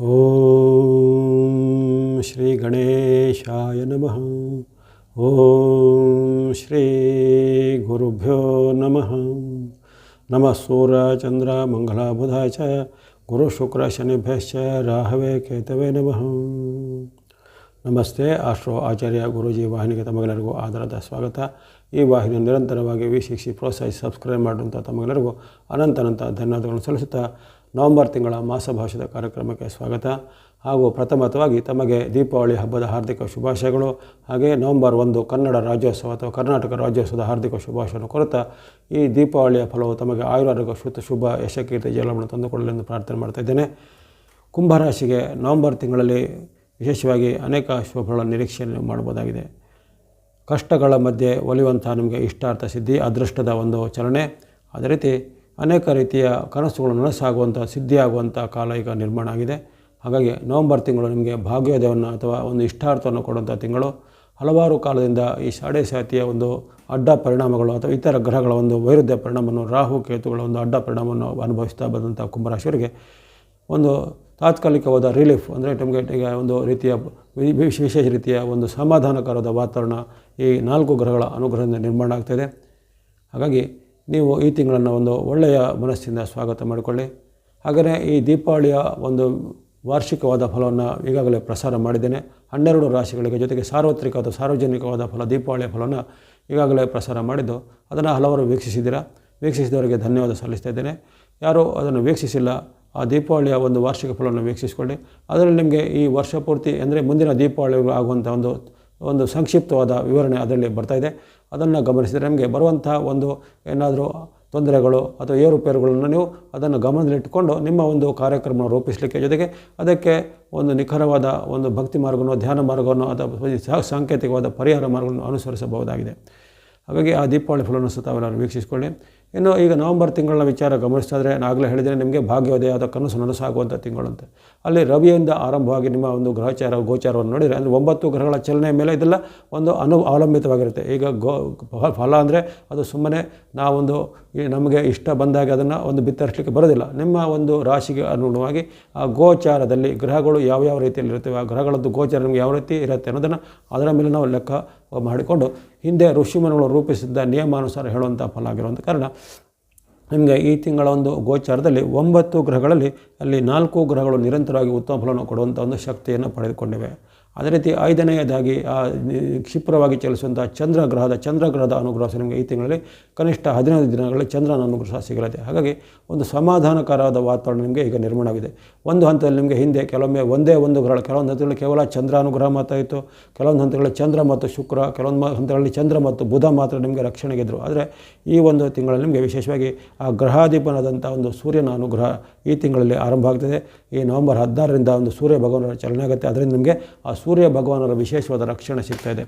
ಓಂ ಶ್ರೀ ಗಣೇಶಾಯ ನಮಃ. ಓಂ ಶ್ರೀ ಗುರುಭ್ಯೋ ನಮಃ. ನಮಃ ಸೂರ್ಯ ಚಂದ್ರ ಮಂಗಳ ಬುಧ ಚ ಗುರು ಶುಕ್ರ ಶನಿಭ್ಯಶ್ಚ ರಾಹವೇ ಕೇತವೇ ನಮಃ. ನಮಸ್ತೆ ಆಶ್ರೋ ಆಚಾರ್ಯ ಗುರುಜಿ ವಾಹಿನಿಗೆ ತಮಗೆಲ್ಲರಿಗೂ ಆಧಾರದ ಸ್ವಾಗತ. ಈ ವಾಹಿನಿ ನಿರಂತರವಾಗಿ ವೀಕ್ಷಿಸಿ ಪ್ರೋತ್ಸಾಹಿಸಿ ಸಬ್ಸ್ಕ್ರೈಬ್ ಮಾಡುವಂಥ ತಮಗೆಲ್ಲರಿಗೂ ಅನಂತ ಅನಂತ ಧನ್ಯವಾದಗಳನ್ನು ಸಲ್ಲಿಸುತ್ತಾ ನವೆಂಬರ್ ತಿಂಗಳ ಮಾಸ ಭಾಷದ ಕಾರ್ಯಕ್ರಮಕ್ಕೆ ಸ್ವಾಗತ. ಹಾಗೂ ಪ್ರಥಮತವಾಗಿ ತಮಗೆ ದೀಪಾವಳಿ ಹಬ್ಬದ ಹಾರ್ದಿಕ ಶುಭಾಶಯಗಳು. ಹಾಗೆ ನವೆಂಬರ್ ಒಂದು ಕನ್ನಡ ರಾಜ್ಯೋತ್ಸವ ಅಥವಾ ಕರ್ನಾಟಕ ರಾಜ್ಯೋತ್ಸವದ ಹಾರ್ದಿಕ ಶುಭಾಶಯವನ್ನು ಕೊರುತ್ತಾ ಈ ದೀಪಾವಳಿಯ ಫಲವು ತಮಗೆ ಆಯುರಾರೋಗ್ಯ ಶುದ್ಧ ಶುಭ, ಯಶಕೀರ್ತಿ ಜಲವನ್ನು ತಂದುಕೊಳ್ಳಲೆಂದು ಪ್ರಾರ್ಥನೆ ಮಾಡ್ತಾ ಇದ್ದೇನೆ. ಕುಂಭರಾಶಿಗೆ ನವೆಂಬರ್ ತಿಂಗಳಲ್ಲಿ ವಿಶೇಷವಾಗಿ ಅನೇಕ ಶುಭಗಳ ನಿರೀಕ್ಷೆಯನ್ನು ಮಾಡಬಹುದಾಗಿದೆ. ಕಷ್ಟಗಳ ಮಧ್ಯೆ ಒಲಿಯುವಂಥ ನಿಮಗೆ ಇಷ್ಟಾರ್ಥ ಸಿದ್ಧಿ, ಅದೃಷ್ಟದ ಒಂದು ಚಲನೆ. ಅದೇ ರೀತಿ ಅನೇಕ ರೀತಿಯ ಕನಸುಗಳು ನನಸಾಗುವಂಥ ಸಿದ್ಧಿಯಾಗುವಂಥ ಕಾಲ ಈಗ ನಿರ್ಮಾಣ ಆಗಿದೆ. ಹಾಗಾಗಿ ನವೆಂಬರ್ ತಿಂಗಳು ನಿಮಗೆ ಭಾಗ್ಯೋದಯವನ್ನು ಅಥವಾ ಒಂದು ಇಷ್ಟಾರ್ಥವನ್ನು ಕೊಡುವಂಥ ತಿಂಗಳು. ಹಲವಾರು ಕಾಲದಿಂದ ಈ ಸಾಡೆ ಸಾತಿಯ ಒಂದು ಅಡ್ಡ ಪರಿಣಾಮಗಳು ಅಥವಾ ಇತರ ಗ್ರಹಗಳ ಒಂದು ವೈರುಧ್ಯ ಪರಿಣಾಮವನ್ನು, ರಾಹು, ಕೇತುಗಳ ಒಂದು ಅಡ್ಡ ಪರಿಣಾಮವನ್ನು ಅನುಭವಿಸ್ತಾ ಬಂದಂಥ ಕುಂಭರಾಶಿಯವರಿಗೆ ಒಂದು ತಾತ್ಕಾಲಿಕವಾದ ರಿಲೀಫ್ ಅಂದರೆ ನಿಮಗೆ ಈಗ ಒಂದು ರೀತಿಯ ವಿಶೇಷ ರೀತಿಯ ಒಂದು ಸಮಾಧಾನಕರವಾದ ವಾತಾವರಣ ಈ ನಾಲ್ಕು ಗ್ರಹಗಳ ಅನುಗ್ರಹದಿಂದ ನಿರ್ಮಾಣ ಆಗ್ತಾಯಿದೆ ಹಾಗಾಗಿ ನೀವು ಈ ತಿಂಗಳನ್ನು ಒಂದು ಒಳ್ಳೆಯ ಮನಸ್ಸಿಂದ ಸ್ವಾಗತ ಮಾಡಿಕೊಳ್ಳಿ. ಹಾಗೆಯೇ ಈ ದೀಪಾವಳಿಯ ಒಂದು ವಾರ್ಷಿಕವಾದ ಫಲವನ್ನು ಈಗಾಗಲೇ ಪ್ರಸಾರ ಮಾಡಿದ್ದೇನೆ. ಹನ್ನೆರಡು ರಾಶಿಗಳಿಗೆ ಜೊತೆಗೆ ಸಾರ್ವತ್ರಿಕ ಅಥವಾ ಸಾರ್ವಜನಿಕವಾದ ಫಲ, ದೀಪಾವಳಿಯ ಫಲವನ್ನು ಈಗಾಗಲೇ ಪ್ರಸಾರ ಮಾಡಿದ್ದು, ಅದನ್ನು ಹಲವರು ವೀಕ್ಷಿಸಿದ್ದೀರಾ? ವೀಕ್ಷಿಸಿದವರಿಗೆ ಧನ್ಯವಾದ ಸಲ್ಲಿಸ್ತಾ ಇದ್ದೇನೆ. ಯಾರು ಅದನ್ನು ವೀಕ್ಷಿಸಿಲ್ಲ, ಆ ದೀಪಾವಳಿಯ ಒಂದು ವಾರ್ಷಿಕ ಫಲವನ್ನು ವೀಕ್ಷಿಸಿಕೊಳ್ಳಿ. ಅದರಲ್ಲಿ ನಿಮಗೆ ಈ ವರ್ಷ ಪೂರ್ತಿ ಅಂದರೆ ಮುಂದಿನ ದೀಪಾವಳಿಗಳು ಆಗುವಂಥ ಒಂದು ಒಂದು ಸಂಕ್ಷಿಪ್ತವಾದ ವಿವರಣೆ ಅದರಲ್ಲಿ ಬರ್ತಾಯಿದೆ ಅದನ್ನು ಗಮನಿಸಿದರೆ ನಿಮಗೆ ಬರುವಂಥ ಒಂದು ಏನಾದರೂ ತೊಂದರೆಗಳು ಅಥವಾ ಏರುಪೇರುಗಳನ್ನು ನೀವು ಅದನ್ನು ಗಮನದಲ್ಲಿಟ್ಟುಕೊಂಡು ನಿಮ್ಮ ಒಂದು ಕಾರ್ಯಕ್ರಮವನ್ನು ರೂಪಿಸಲಿಕ್ಕೆ ಜೊತೆಗೆ ಅದಕ್ಕೆ ಒಂದು ನಿಖರವಾದ ಒಂದು ಭಕ್ತಿ ಮಾರ್ಗವನ್ನು, ಧ್ಯಾನ ಮಾರ್ಗವನ್ನು ಅಥವಾ ಸಾಂಕೇತಿಕವಾದ ಪರಿಹಾರ ಮಾರ್ಗವನ್ನು ಅನುಸರಿಸಬಹುದಾಗಿದೆ. ಹಾಗಾಗಿ ಆ ದೀಪಾವಳಿ ಫಲವನ್ನು ತಾವೆಲ್ಲರೂ ವೀಕ್ಷಿಸಿಕೊಳ್ಳಿ. ಇನ್ನು ಈಗ ನವೆಂಬರ್ ತಿಂಗಳ ವಿಚಾರ ಗಮನಿಸ್ತಾ ಇದ್ದರೆ ನಾನು ಆಗಲೇ ಹೇಳಿದರೆ ನಿಮಗೆ ಭಾಗ್ಯೋದಯ ಅಥವಾ ಕನಸು ನನಸಾಗುವಂಥ ತಿಂಗಳಂತೆ. ಅಲ್ಲಿ ರವಿಯಿಂದ ಆರಂಭವಾಗಿ ನಿಮ್ಮ ಒಂದು ಗ್ರಹಚಾರ, ಗೋಚಾರವನ್ನು ನೋಡಿದರೆ ಅಂದರೆ ಒಂಬತ್ತು ಗ್ರಹಗಳ ಚಲನೆ ಮೇಲೆ ಇದೆಲ್ಲ ಒಂದು ಅನು ಅವಲಂಬಿತವಾಗಿರುತ್ತೆ. ಈಗ ಗೋ ಫಲ ಅಂದರೆ ಅದು ಸುಮ್ಮನೆ ನಾವೊಂದು ನಮಗೆ ಇಷ್ಟ ಬಂದಾಗ ಅದನ್ನು ಒಂದು ಬಿತ್ತರಿಸಲಿಕ್ಕೆ ಬರೋದಿಲ್ಲ. ನಿಮ್ಮ ಒಂದು ರಾಶಿಗೆ ಅನುಗುಣವಾಗಿ ಆ ಗೋಚಾರದಲ್ಲಿ ಗ್ರಹಗಳು ಯಾವ ಯಾವ ರೀತಿಯಲ್ಲಿ ಇರುತ್ತವೆ, ಆ ಗ್ರಹಗಳದ್ದು ಗೋಚಾರ ನಿಮಗೆ ಯಾವ ರೀತಿ ಇರುತ್ತೆ ಅನ್ನೋದನ್ನು ಅದರ ಮೇಲೆ ನಾವು ಲೆಕ್ಕ ಮಾಡಿಕೊಂಡು ಹಿಂದೆ ಋಷಿಮುನಿಗಳು ರೂಪಿಸಿದ್ದ ನಿಯಮಾನುಸಾರ ಹೇಳುವಂಥ ಫಲ ಆಗಿರುವಂಥ ಕಾರಣ ನಿಮಗೆ ಈ ತಿಂಗಳ ಒಂದು ಗೋಚಾರದಲ್ಲಿ ಒಂಬತ್ತು ಗ್ರಹಗಳಲ್ಲಿ ಅಲ್ಲಿ ನಾಲ್ಕು ಗ್ರಹಗಳು ನಿರಂತರವಾಗಿ ಉತ್ತಮ ಫಲವನ್ನು ಕೊಡುವಂಥ ಒಂದು ಶಕ್ತಿಯನ್ನು ಪಡೆದುಕೊಂಡಿವೆ. ಅದೇ ರೀತಿ ಐದನೆಯದಾಗಿ ಕ್ಷಿಪ್ರವಾಗಿ ಚಲಿಸುವಂಥ ಚಂದ್ರಗ್ರಹದ ಚಂದ್ರಗ್ರಹದ ಅನುಗ್ರಹ ನಿಮಗೆ ಈ ತಿಂಗಳಲ್ಲಿ ಕನಿಷ್ಠ ಹದಿನೈದು ದಿನಗಳಲ್ಲಿ ಚಂದ್ರನ ಅನುಗ್ರಹ ಸಹ ಸಿಗಲಿದೆ ಹಾಗಾಗಿ ಒಂದು ಸಮಾಧಾನಕರವಾದ ವಾತಾವರಣ ನಿಮಗೆ ಈಗ ನಿರ್ಮಾಣವಾಗಿದೆ ಒಂದು ಹಂತದಲ್ಲಿ ನಿಮಗೆ ಹಿಂದೆ ಕೆಲವೊಮ್ಮೆ ಒಂದೇ ಒಂದು ಗ್ರಹ ಕೆಲವೊಂದು ಹಂತಗಳಲ್ಲಿ ಕೇವಲ ಚಂದ್ರ ಅನುಗ್ರಹ ಮಾತ್ರ ಇತ್ತು, ಕೆಲವೊಂದು ಹಂತಗಳಲ್ಲಿ ಚಂದ್ರ ಮತ್ತು ಶುಕ್ರ, ಕೆಲವೊಂದು ಹಂತಗಳಲ್ಲಿ ಚಂದ್ರ ಮತ್ತು ಬುಧ ಮಾತ್ರ ನಿಮಗೆ ರಕ್ಷಣೆಗಿದ್ದರು ಆದರೆ ಈ ಒಂದು ತಿಂಗಳಲ್ಲಿ ನಿಮಗೆ ವಿಶೇಷವಾಗಿ ಆ ಗ್ರಹಾಧಿಪನಾದಂಥ ಒಂದು ಸೂರ್ಯನ ಅನುಗ್ರಹ ಈ ತಿಂಗಳಲ್ಲಿ ಆರಂಭ ಆಗ್ತದೆ. ಈ ನವೆಂಬರ್ ಹದಿನಾರರಿಂದ ಒಂದು ಸೂರ್ಯ ಭಗವಾನರ ಚಲನೆ ಆಗುತ್ತೆ. ಅದರಿಂದ ನಿಮಗೆ ಆ ಸೂರ್ಯ ಭಗವಾನರ ವಿಶೇಷವಾದ ರಕ್ಷಣೆ ಸಿಗ್ತಾ ಇದೆ.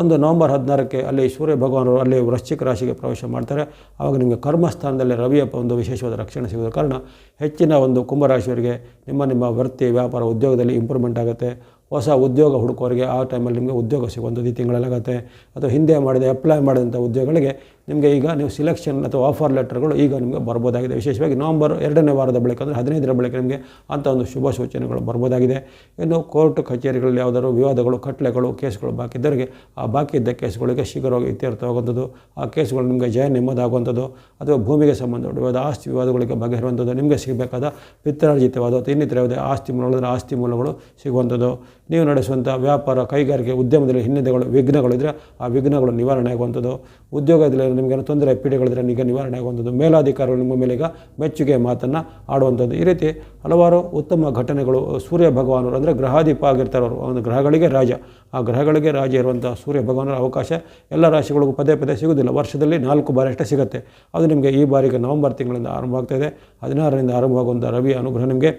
ಒಂದು ನವಂಬರ್ ಹದಿನಾರಕ್ಕೆ ಅಲ್ಲಿ ಸೂರ್ಯ ಭಗವಾನರು ಅಲ್ಲಿ ವೃಶ್ಚಿಕ ರಾಶಿಗೆ ಪ್ರವೇಶ ಮಾಡ್ತಾರೆ. ಆವಾಗ ನಿಮಗೆ ಕರ್ಮಸ್ಥಾನದಲ್ಲಿ ರವಿಯ ಒಂದು ವಿಶೇಷವಾದ ರಕ್ಷಣೆ ಸಿಗೋದ. ಕಾರಣ ಹೆಚ್ಚಿನ ಒಂದು ಕುಂಭರಾಶಿಯವರಿಗೆ ನಿಮ್ಮ ನಿಮ್ಮ ವೃತ್ತಿ, ವ್ಯಾಪಾರ, ಉದ್ಯೋಗದಲ್ಲಿ ಇಂಪ್ರೂವ್ಮೆಂಟ್ ಆಗುತ್ತೆ. ಹೊಸ ಉದ್ಯೋಗ ಹುಡುಕೋರಿಗೆ ಆ ಟೈಮಲ್ಲಿ ನಿಮಗೆ ಉದ್ಯೋಗ ಸಿಗುವಂಥದ್ದು ಈ ತಿಂಗಳಲ್ಲಾಗುತ್ತೆ. ಅಥವಾ ಹಿಂದೆ ಮಾಡಿದ ಅಪ್ಲೈ ಮಾಡಿದಂಥ ಉದ್ಯೋಗಗಳಿಗೆ ನಿಮಗೆ ಈಗ ನೀವು ಸಿಲೆಕ್ಷನ್ ಅಥವಾ ಆಫರ್ ಲೆಟರ್ಗಳು ಈಗ ನಿಮಗೆ ಬರ್ಬೋದಾಗಿದೆ. ವಿಶೇಷವಾಗಿ ನವಂಬರ್ ಎರಡನೇ ವಾರದ ಬಳಿಕ ಅಂದರೆ ಹದಿನೈದರ ಬಳಿಕ ನಿಮಗೆ ಅಂಥ ಒಂದು ಶುಭ ಸೂಚನೆಗಳು ಬರ್ಬೋದಾಗಿದೆ. ಇನ್ನು ಕೋರ್ಟ್ ಕಚೇರಿಗಳಲ್ಲಿ ಯಾವುದಾದ್ರು ವಿವಾದಗಳು ಕಟ್ಲೆಗಳು ಕೇಸ್ಗಳು ಬಾಕಿ ಇದ್ದರಿಗೆ ಆ ಬಾಕಿ ಇದ್ದ ಕೇಸ್ಗಳಿಗೆ ಶೀಘ್ರವಾಗಿ ಇತ್ಯರ್ಥವಾಗುವಂಥದ್ದು. ಆ ಕೇಸ್ಗಳು ನಿಮಗೆ ಜಯ ನೆಮ್ಮದಾಗುವಂಥದ್ದು. ಅಥವಾ ಭೂಮಿಗೆ ಸಂಬಂಧ ವಿವಾದ ಆಸ್ತಿ ವಿವಾದಗಳಿಗೆ ಬಗೆಹರುವಂಥದ್ದು ನಿಮಗೆ ಸಿಗಬೇಕಾದ ಪಿತ್ರಾರ್ಜಿತವಾದ ಅಥವಾ ಇನ್ನಿತರ ಯಾವುದೇ ಆಸ್ತಿ ಮೂಲಗಳು ಆಸ್ತಿ ಮೂಲಗಳು ಸಿಗುವಂಥದ್ದು. ನೀವು ನಡೆಸುವಂಥ ವ್ಯಾಪಾರ, ಕೈಗಾರಿಕೆ, ಉದ್ಯಮದಲ್ಲಿ ಹಿನ್ನೆಲೆಗಳು ವಿಘ್ನಗಳಿದ್ದರೆ ಆ ವಿಘ್ನಗಳು ನಿವಾರಣೆ ಆಗುವಂಥದ್ದು. ಉದ್ಯೋಗದಲ್ಲಿ ನಿಮಗೇನು ತೊಂದರೆ, ಪೀಡೆಗಳಿದ್ರೆ ಈಗ ನಿವಾರಣೆ ಆಗುವಂಥದ್ದು. ಮೇಲಾಧಿಕಾರಿಗಳು ನಿಮ್ಮ ಮೇಲೆ ಈಗ ಮೆಚ್ಚುಗೆ ಮಾತನ್ನು ಆಡುವಂಥದ್ದು. ಈ ರೀತಿ ಹಲವಾರು ಉತ್ತಮ ಘಟನೆಗಳು ಸೂರ್ಯ ಭಗವಾನರು, ಅಂದರೆ ಗ್ರಹಾದೀಪ ಆಗಿರ್ತಾರವರು, ಒಂದು ಗ್ರಹಗಳಿಗೆ ರಾಜ. ಆ ಗ್ರಹಗಳಿಗೆ ರಾಜ ಇರುವಂಥ ಸೂರ್ಯ ಭಗವಾನರ ಅವಕಾಶ ಎಲ್ಲ ರಾಶಿಗಳಿಗೂ ಪದೇ ಪದೇ ಸಿಗೋದಿಲ್ಲ ವರ್ಷದಲ್ಲಿ ನಾಲ್ಕು ಬಾರಿ ಅಷ್ಟೇ ಸಿಗುತ್ತೆ. ಅದು ನಿಮಗೆ ಈ ಬಾರಿಗೆ ನವೆಂಬರ್ ತಿಂಗಳಿಂದ ಆರಂಭ ಆಗ್ತಾಯಿದೆ ಹದಿನಾರರಿಂದ ಆರಂಭವಾಗುವಂಥ ರವಿ ಅನುಗ್ರಹ ನಿಮಗೆ.